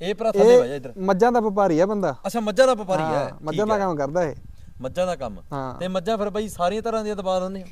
ਇਹ ਭਰਾ ਥੱਲੇ ਬਹਿ ਜਾ ਇੱਧਰ। ਮੱਝਾਂ ਦਾ ਵਪਾਰੀ ਆ ਬੰਦਾ। ਅੱਛਾ ਮੱਝਾਂ ਦਾ ਵਪਾਰੀ ਹਾਂ, ਮੱਝਾਂ ਦਾ ਕੰਮ ਕਰਦਾ ਇਹ। ਮੱਝਾਂ ਦਾ ਕੰਮ। ਤੇ ਮੱਝਾਂ ਫਿਰ ਬਾਈ ਸਾਰੀਆਂ ਤਰ੍ਹਾਂ ਦੀਆਂ ਦਬਾ ਦਿੰਦੇ ਹੋ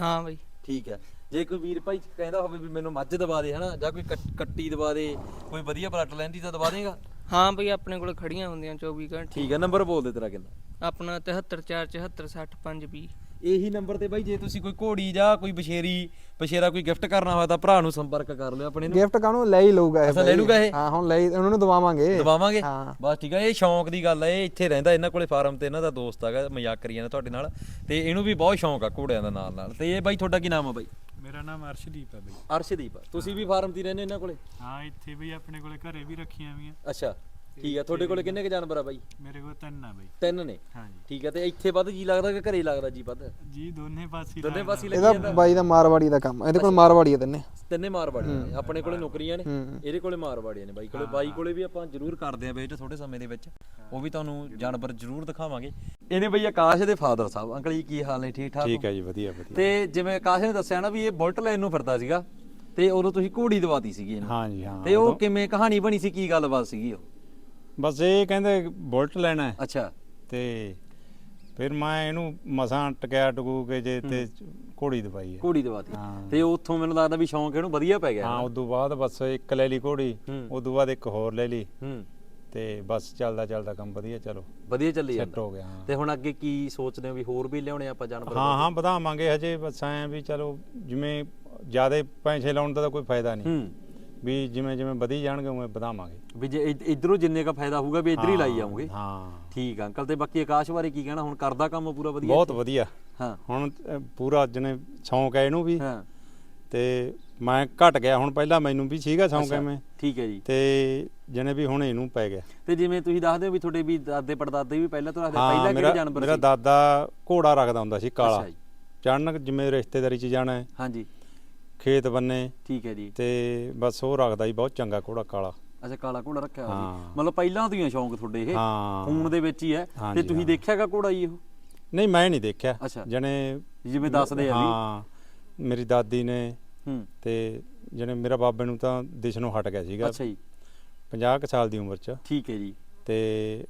ਹਾਂ ਬਈ। ਠੀਕ ਹੈ। ਜੇ ਕੋਈ ਵੀਰ ਭਾਈ ਕਹਿੰਦਾ ਹੋਵੇ ਵੀ ਮੈਨੂੰ ਮੱਝ ਦਬਾ ਦੇ ਹਨਾ ਜਾਂ ਕੋਈ ਕੱਟ- ਦਬਾ ਦੇ ਕੋਈ ਵਧੀਆ ਬਲੱਡ ਲੈਂਦੀ ਤਾਂ ਦਬਾ ਦੇਗਾ? ਹਾਂ ਬਈ ਆਪਣੇ ਕੋਲ ਖੜੀਆਂ ਹੁੰਦੀਆਂ 24 ਘੰਟੇ। ਠੀਕ ਹੈ ਨੰਬਰ ਬੋਲ ਦੇ ਤੇਰਾ ਕਿੰਨਾ? ਆਪਣਾ 7347760520 ਇਹੀ ਨੰਬਰ ਤੇ ਬਾਈ ਜੇ ਤੁਸੀਂ ਕੋਈ ਘੋੜੀ ਜਾਂ ਕੋਈ ਬਸ਼ੇਰੀ ਬਸ਼ੇਰਾ ਕੋਈ ਗਿਫਟ ਕਰਨਾ ਹੋਇਆ ਤਾਂ ਭਰਾ ਨੂੰ ਸੰਪਰਕ ਕਰ ਲਿਓ ਆਪਣੇ ਨੂੰ। ਗਿਫਟ ਕਾਹਨੂੰ? ਲੈ ਹੀ ਲਊਗਾ ਇਹ ਅੱਛਾ, ਲੈ ਭਾਈ। ਲਊਗਾ ਇਹ? ਹਾਂ ਹੁਣ ਲੈ ਹੀ- ਉਹਨਾਂ ਨੂੰ ਦਵਾਵਾਂਗੇ। ਦਵਾਵਾਂਗੇ? ਹਾਂ। ਬਸ ਠੀਕ ਹੈ ਇਹ ਸ਼ੌਂਕ ਦੀ ਗੱਲ ਹੈ ਇਹ ਇੱਥੇ ਰਹਿੰਦਾ ਇਹਨਾਂ ਕੋਲੇ ਫਾਰਮ ਤੇ ਇਹਨਾਂ ਦਾ ਦੋਸਤ ਹੈਗਾ ਮਜ਼ਾਕ ਕਰੀ ਜਾਂਦਾ ਤੁਹਾਡੇ ਨਾਲ। ਤੇ ਇਹਨੂੰ ਵੀ ਬਹੁਤ ਸ਼ੌਂਕ ਆ ਘੋੜਿਆਂ ਦਾ ਨਾਲ ਨਾਲ। ਤੇ ਇਹ ਬਾਈ ਤੁਹਾਡਾ ਕੀ ਨਾਮ ਆ ਬਾਈ? ਮੇਰਾ ਨਾਮ ਅਰਸ਼ਦੀਪ ਹੈ ਬਈ। ਅਰਸ਼ਦੀਪ ਤੁਸੀਂ ਵੀ ਫਾਰਮ ਤੇ ਰਹਿੰਦੇ ਇਹਨਾਂ ਕੋਲੇ? ਹਾਂ ਇੱਥੇ ਬਈ ਆਪਣੇ ਕੋਲੇ ਘਰੇ ਵੀ ਰੱਖੀਆਂ ਵੀਆਂ ਅੱਛਾ। ਠੀਕ ਹੈ ਤੁਹਾਡੇ ਕੋਲੇ ਕਿੰਨੇ ਕ ਜਾਨਵਰ ਆ ਬਾਈ? ਮੇਰੇ ਕੋਲ ਤਿੰਨ ਆ ਬਈ। ਤਿੰਨ ਨੇ? ਹਾਂਜੀ। ਠੀਕ ਹੈ ਤੇ ਇੱਥੇ ਵੱਧ ਜੀ ਲੱਗਦਾ ਕਿ ਘਰੇ ਲੱਗਦਾ ਜੀ ਵੱਧ? ਜੀ ਦੋਨੇ ਪਾਸੇ ਦੋਨੇ ਪਾਸੇ ਲੱਗੀ ਇਹਦਾ ਜਾਂਦਾ ਬਾਈ ਦਾ ਮਾਰਵਾੜੀ ਦਾ ਕੰਮ ਇਹਦੇ ਕੋਲ ਮਾਰਵਾੜੀ ਆ ਤਿੰਨੇ। ਤਿੰਨੇ ਮਾਰਵਾੜੀਆਂ ਨੇ। ਆਪਣੇ ਕੋਲੇ ਨੌਕਰੀਆਂ ਨੇ। ਇਹਦੇ ਕੋਲੇ ਮਾਰਵਾੜੀਆਂ ਨੇ ਬਾਈ। ਕੋਲੇ ਬਾਈ ਕੋਲੇ ਵੀ ਆਪਾਂ ਜ਼ਰੂਰ ਕਰਦੇ ਆ ਵੇਟ ਥੋੜੇ ਸਮੇਂ ਦੇ ਵਿੱਚ। ਉਹ ਵੀ ਤੁਹਾਨੂੰ ਜਾਨਵਰ ਜ਼ਰੂਰ ਦਿਖਾਵਾਂਗੇ। ਇਹਨੇ ਬਈ ਆਕਾਸ਼ ਦੇ ਫਾਦਰ ਸਾਹਿਬ ਅੰਕਲ ਜੀ ਕੀ ਹਾਲ ਨੇ? ਠੀਕ ਠਾਕ ਠੀਕ ਹੈ ਜੀ ਵਧੀਆ ਵਧੀਆ। ਤੇ ਜਿਵੇਂ ਆਕਾਸ਼ ਨੇ ਦੱਸਿਆ ਨਾ ਵੀ ਇਹ ਬੁਲਟ ਲਾਈਨ ਨੂੰ ਫਿਰਦਾ ਸੀਗਾ ਤੇ ਉਦੋਂ ਤੁਸੀਂ ਘੋੜੀ ਦਵਾਤੀ ਸੀਗੀ ਇਹਨੂੰ। ਹਾਂ ਜੀ ਹਾਂ ਤੇ ਉਹ ਕਿਵੇਂ ਕਹਾਣੀ ਬਣੀ ਸੀ ਕੀ ਗੱਲਬਾਤ ਸੀਗੀ ਉਹ? ਬਸ ਇਹ ਕਹਿੰਦੇ ਬੁਲਟ ਲੈਣਾ ਹੈ। ਅੱਛਾ। ਤੇ ਫਿਰ ਮੈਂ ਇਹਨੂੰ ਮਸਾਂ ਟਕਿਆ ਟਕੂ ਕੇ ਜੇ ਤੇ ਘੋੜੀ ਦਵਾਈ ਹੈ। ਘੋੜੀ ਦਵਾਤੀ ਹਾਂ। ਤੇ ਉੱਥੋਂ ਮੈਨੂੰ ਲੱਗਦਾ ਵੀ ਸ਼ੌਂਕ ਇਹਨੂੰ ਵਧੀਆ ਪੈ ਗਿਆ। ਹਾਂ ਉਦੋਂ ਬਾਅਦ ਬਸ ਇੱਕ ਲੈ ਲਈ ਘੋੜੀ ਹੂੰ। ਉਦੋਂ ਬਾਅਦ ਇੱਕ ਹੋਰ ਲੈ ਲਈ। ਹੂੰ। ਤੇ ਬਸ ਚੱਲਦਾ ਚੱਲਦਾ ਕੰਮ ਵਧੀਆ ਚਲੋ। ਵਧੀਆ ਚੱਲੀ ਸੈੱਟ ਜਾਂਦਾ। ਹੋ ਗਿਆ ਹਾਂ। ਤੇ ਹੁਣ ਅੱਗੇ ਕੀ ਸੋਚਦੇ ਹੋ ਵੀ ਹੋਰ ਵੀ ਲਿਆਉਣੇ ਆਪਾਂ ਜਾਨਵਰ ਹਾਂ ਹਾਂ ਵਧਾਵਾਂਗੇ ਹਜੇ। ਬਸ ਐ ਵੀ ਚਲੋ ਜਿਵੇਂ ਜ਼ਿਆਦਾ ਪੈਸੇ ਲਾਉਣ ਦਾ ਤਾਂ ਕੋਈ ਫਾਇਦਾ ਨਹੀਂ। ਹੂੰ। ਵੀ ਜਿਵੇਂ ਜਿਵੇਂ ਵਧੀ ਜਾਣਗੇ ਉਵੇਂ ਵਧਾਵਾਂਗੇ। ਵੀ ਜੇ ਇਧ- ਇੱਧਰੋਂ ਜਿੰਨੇ ਦਾ ਫਾਇਦਾ ਹੋਊਗਾ ਵੀ ਇੱਧਰ ਹੀ ਲਾਈ ਜਾਓਗੇ ਹਾਂ। ਠੀਕ ਆ ਅੰਕਲ ਤੇ ਬਾਕੀ ਆਕਾਸ਼ ਬਾਰੇ ਕੀ ਕਹਿਣਾ? ਹੁਣ ਕਰਦਾ ਕੰਮ ਪੂਰਾ ਵਧੀਆ ਬਹੁਤ ਵਧੀਆ। ਹਾਂ। ਹੁਣ ਅ, ਪੂਰਾ ਜਨੇ ਸ਼ੌਂਕ ਹੈ ਇਹਨੂੰ ਵੀ। ਹਾਂ। ਤੇ ਮੈਂ ਘਟ ਗਿਆ ਹੁਣ ਪਹਿਲਾਂ ਮੈਨੂੰ ਵੀ ਸੀਗਾ ਸ਼ੌਂਕ ਐਵੇਂ। ਠੀਕ ਹੈ ਜੀ। ਤੇ ਜਨੇ ਵੀ ਹੁਣ ਇਹਨੂੰ ਪੈ ਗਿਆ। ਤੇ ਜਿਵੇਂ ਤੁਸੀਂ ਦੱਸਦੇ ਹੋ ਵੀ ਤੁਹਾਡੇ ਵੀ ਦਾਦੇ ਪੜਦਾਦੇ ਵੀ ਪਹਿਲਾਂ ਤੋਂ ਰੱਖਦੇ ਪਹਿਲਾਂ ਮੇਰਾ ਕਿਹੜੇ ਜਾਨਵਰ ਮੇਰਾ ਸੀ? ਦਾਦਾ ਘੋੜਾ ਰੱਖਦਾ ਹੁੰਦਾ ਸੀ ਕਾਲਾ। ਜੀ। ਜਿਵੇਂ ਰਿਸ਼ਤੇਦਾਰੀ 'ਚ ਜਾਣਾ ਹੈ, ਹਾਂਜੀ। ਖੇਤ ਬੰਨੇ। ਠੀਕ ਹੈ ਜੀ। ਤੇ ਬਸ ਉਹ ਰੱਖਦਾ ਸੀ ਬਹੁਤ ਚੰਗਾ ਘੋੜਾ ਕਾਲਾ। ਅੱਛਾ ਕਾਲਾ ਘੋੜਾ ਰੱਖਿਆ ਹੋਇਆ ਹਾਂ। ਸੀ ਮਤਲਬ ਪਹਿਲਾਂ ਤੋਂ ਹੀ ਆ ਸ਼ੌਂਕ ਤੁਹਾਡੇ ਇਹ? ਹਾਂ। ਖੂਨ ਦੇ ਵਿੱਚ ਹੀ ਹੈ। ਤੇ ਤੁਸੀਂ ਹਾਂ। ਦੇਖਿਆਗਾ ਘੋੜਾ ਜੀ ਉਹ ਨਹੀਂ ਮੈਂ ਨਹੀਂ ਦੇਖਿਆ। ਜਣੇ ਜਿਵੇਂ ਦੱਸਦੇ ਆ ਵੀ ਹਾਂ। ਮੇਰੀ ਦਾਦੀ ਨੇ ਹੂੰ। ਤੇ ਜਣੇ ਮੇਰਾ ਬਾਬੇ ਨੂੰ ਤਾਂ ਦਿਸ਼ ਨੂੰ ਹਟ ਗਿਆ ਸੀਗਾ। ਅੱਛਾ ਜੀ। 50 ਕੁ ਸਾਲ ਦੀ ਉਮਰ 'ਚ। ਠੀਕ ਹੈ ਜੀ। ਤੇ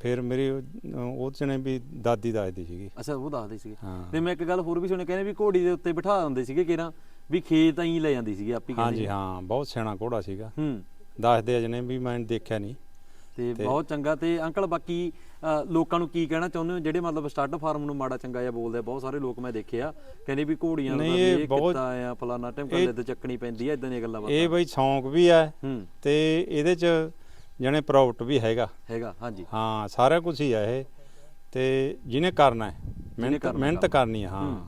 ਫਿਰ ਮੇਰੀ ਉਹ- ਨੇ ਵੀ ਦਾਦੀ ਦੱਸਦੀ ਸੀਗੀ। ਅੱਛਾ ਉਹ ਦੱਸਦੇ ਸੀਗੇ। ਹਾਂ। ਤੇ ਮੈਂ ਇੱਕ ਗੱਲ ਹੋਰ ਵੀ ਸੁਣੀ ਕਹਿੰਦੇ ਵੀ ਘੋੜੀ ਦੇ ਉੱਤੇ ਬਿਠਾ ਦਿੰਦੇ ਸੀਗੇ ਕੇਰਾਂ। ਵੀ ਖੇਤ ਆਈ ਲੈ ਜਾਂਦੀ ਸੀਗੀ ਆਪੀ ਕਹਿੰਦੇ ਹਾਂਜੀ ਹਾਂ ਬਹੁਤ ਸਿਆਣਾ ਘੋੜਾ ਸੀਗਾ। ਹੂੰ। ਦੱਸਦੇ ਆ ਜਣੇ ਵੀ ਮੈਂ ਦੇਖਿਆ ਨਹੀਂ। ਤੇ ਬਹੁਤ ਚੰਗਾ ਤੇ ਅੰਕਲ ਬਾਕੀ ਅ, ਲੋਕਾਂ ਨੂੰ ਕੀ ਕਹਿਣਾ ਚਾਹੁੰਦੇ ਹੋ? ਜਿਹੜੇ ਮਤਲਬ ਸਟੱਡ ਫਾਰਮ ਨੂੰ ਮਾੜਾ ਚੰਗਾ ਜਿਹਾ ਬੋਲਦੇ ਆ ਬਹੁਤ ਸਾਰੇ ਲੋਕ ਮੈਂ ਦੇਖੇ ਆ ਕਹਿੰਦੇ ਵੀ ਘੋੜੀਆਂ ਦਾ ਨਹੀਂ, ਵੀ ਇਹ ਇਹ ਬਹੁਤ- ਕਿੱਤਾ ਆ ਫਲਾਣਾ ਟਾਈਮ ਇਹ- ਕੱਲੇ ਤੇ ਚੱਕਣੀ ਪੈਂਦੀ ਆ ਇਦਾਂ ਦੀਆਂ ਗੱਲਾਂ ਇਹ ਬਾਤਾਂ ਬਈ ਸ਼ੌਂਕ ਵੀ ਹੈ ਹੂੰ। ਤੇ ਇਹਦੇ ਚ ਜਣੇ ਪ੍ਰੋਫਿਟ ਵੀ ਹੈਗਾ। ਹੈਗਾ ਹਾਂਜੀ। ਹਾਂ ਸਾਰਾ ਕੁਝ ਹੀ ਆ ਇਹ ਤੇ ਜਿਹਨੇ ਕਰਨਾ ਹੈ ਮਿਹਨਤ ਕਰਨਾ ਮਿਹਨਤ। ਕਰਨੀ ਹੈ ਹਾਂ। ਹੂੰ।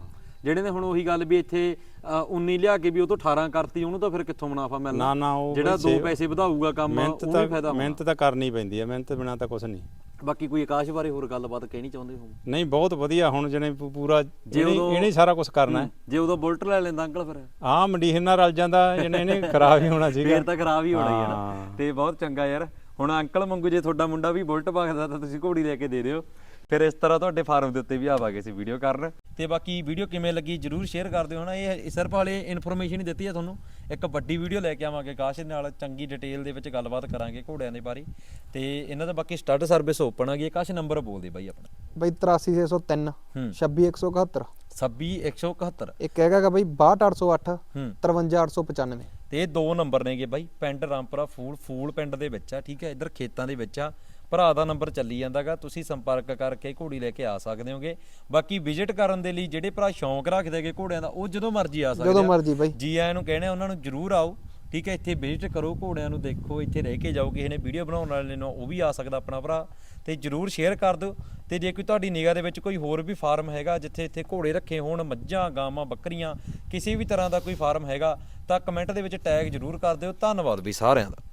ਜਿਹੜੇ ਨੇ ਹੁਣ ਉਹੀ ਗੱਲ ਵੀ ਇੱਥੇ 19 ਲਿਆ ਕੇ ਵੀ ਉਹ ਤੋਂ 18 ਕਰਤੀ ਉਹਨੂੰ ਤਾਂ ਫਿਰ ਕਿੱਥੋਂ ਮੁਨਾਫਾ ਮਿਲਣਾ? ਨਾ ਨਾ ਉਹ ਜਿਹੜਾ ਦੋ ਪੈਸੇ ਵਧਾਊਗਾ ਕੰਮ ਉਹਨੂੰ ਫਾਇਦਾ ਹੋਣਾ। ਮਿਹਨਤ ਤਾਂ ਕਰਨੀ ਪੈਂਦੀ ਹੈ ਮਿਹਨਤ ਬਿਨਾ ਤਾਂ ਕੁਝ ਨਹੀਂ। ਬਾਕੀ ਕੋਈ ਆਕਾਸ਼ ਬਾਰੇ ਹੋਰ ਗੱਲਬਾਤ ਕਹਿਣੀ ਚਾਹੁੰਦੇ ਹੋ? ਨਹੀਂ ਬਹੁਤ ਵਧੀਆ ਹੁਣ ਜਣੇ ਪੂਰਾ ਇਹਨੇ ਸਾਰਾ ਕੁਝ ਕਰਨਾ ਹੈ। ਜੇ ਉਦੋਂ ਬੁਲਟ ਲੈ ਲੈਂਦਾ ਅੰਕਲ ਫਿਰ? ਹਾਂ ਮੰਡੀਰ ਨਾਲ ਰਲ ਜਾਂਦਾ ਜਣੇ ਇਹਨੇ ਖਰਾਬ ਹੀ ਹੋਣਾ ਸੀਗਾ। ਫੇਰ ਤਾਂ ਖਰਾਬ ਹੀ ਹੋਣਾ ਹੀ ਹੈ ਨਾ। ਹਾਂ। ਤੇ ਬਹੁਤ ਚੰਗਾ ਯਾਰ। ਹੁਣ ਅੰਕਲ ਮੰਗੂ ਜੇ ਤੁਹਾਡਾ ਮੁੰਡਾ ਵੀ ਬੁਲਟ ਭਾਗਦਾ ਤਾਂ ਤੁਸੀਂ ਘੋੜੀ ਲੈ ਕੇ ਦੇ ਦਿਓ। ਫਿਰ ਇਸ ਤਰ੍ਹਾਂ ਤੁਹਾਡੇ ਫਾਰਮ ਦੇ ਉੱਤੇ ਵੀ ਆਵਾਂਗੇ ਅਸੀਂ ਵੀਡੀਓ ਕਰਨ। ਤੇ ਬਾਕੀ ਵੀਡੀਓ ਕਿਵੇਂ ਲੱਗੀ ਜਰੂਰ ਸ਼ੇਅਰ ਕਰ ਦਿਓ ਹਨਾ। ਇਹ ਸਿਰਫ ਵਾਲੇ ਇਨਫੋਰਮੇਸ਼ਨ ਹੀ ਦਿੱਤੀ ਆ ਤੁਹਾਨੂੰ। ਇੱਕ ਵੱਡੀ ਵੀਡੀਓ ਲੈ ਕੇ ਆਵਾਂਗੇ ਕਾਸ਼ ਦੇ ਨਾਲ ਚੰਗੀ ਡਿਟੇਲ ਦੇ ਵਿੱਚ ਗੱਲਬਾਤ ਕਰਾਂਗੇ ਘੋੜਿਆਂ ਦੇ ਬਾਰੇ। ਤੇ ਇਹਨਾਂ ਦਾ ਬਾਕੀ ਸਟੱਡ ਸਰਵਿਸ ਓਪਨ ਹੈਗੀ ਕਾਸ਼ ਨੰਬਰ ਬੋਲ ਦੇ ਬਾਈ ਆਪਣਾ। ਬਈ 83603 ਹੂੰ। 26171 26171 ਇੱਕ ਹੈਗਾ ਬਈ 62808 ਹੂੰ। 53895 ਤੇ ਇਹ ਦੋ ਨੰਬਰ ਨੇਗੇ ਬਾਈ। ਪਿੰਡ ਰਾਮਪੁਰਾ ਫੂਲ ਫੂਲ ਪਿੰਡ ਦੇ ਵਿੱਚ ਆ ਠੀਕ ਹੈ। ਇੱਧਰ ਖੇਤਾਂ ਦੇ ਵਿੱਚ ਆ। ਭਰਾ ਦਾ ਨੰਬਰ ਚੱਲੀ ਜਾਂਦਾਗਾ ਤੁਸੀਂ ਸੰਪਰਕ ਕਰਕੇ ਘੋੜੀ ਲੈ ਕੇ ਆ ਸਕਦੇ ਹੋਗੇ। ਬਾਕੀ ਵਿਜ਼ਿਟ ਕਰਨ ਦੇ ਲਈ ਜਿਹੜੇ ਭਰਾ ਸ਼ੌਂਕ ਰੱਖਦੇ ਹੈਗੇ ਘੋੜਿਆਂ ਦਾ ਉਹ ਜਦੋਂ ਮਰਜ਼ੀ ਆ ਸਕਦੇ ਜਦੋਂ। ਮਰਜ਼ੀ ਬਾਈ। ਜੀ ਆਇਆਂ ਨੂੰ ਕਹਿਣਾ ਉਹਨਾਂ ਨੂੰ ਜਰੂਰ ਆਓ। ਠੀਕ ਹੈ ਇੱਥੇ ਵਿਜ਼ਿਟ ਕਰੋ ਘੋੜਿਆਂ ਨੂੰ ਦੇਖੋ ਇੱਥੇ ਰਹਿ ਕੇ ਜਾਓ। ਕਿਸੇ ਨੇ ਵੀਡੀਓ ਬਣਾਉਣ ਵਾਲੇ ਨੂੰ ਉਹ ਵੀ ਆ ਸਕਦਾ ਆਪਣਾ ਭਰਾ। ਤੇ ਜਰੂਰ ਸ਼ੇਅਰ ਕਰ ਦਿਓ। ਤੇ ਜੇ ਕੋਈ ਤੁਹਾਡੀ ਨਿਗਾਹ ਦੇ ਵਿੱਚ ਕੋਈ ਹੋਰ ਵੀ ਫਾਰਮ ਹੈਗਾ ਜਿੱਥੇ ਇੱਥੇ ਘੋੜੇ ਰੱਖੇ ਹੋਣ ਮੱਝਾਂ ਗਾਵਾਂ ਬੱਕਰੀਆਂ ਕਿਸੇ ਵੀ ਤਰ੍ਹਾਂ ਦਾ ਕੋਈ ਫਾਰਮ ਹੈਗਾ ਤਾਂ ਕਮੈਂਟ ਦੇ ਵਿੱਚ ਟੈਗ ਜਰੂਰ ਕਰ ਦਿਓ। ਧੰਨਵਾਦ ਵੀ ਸਾਰਿਆਂ ਦਾ।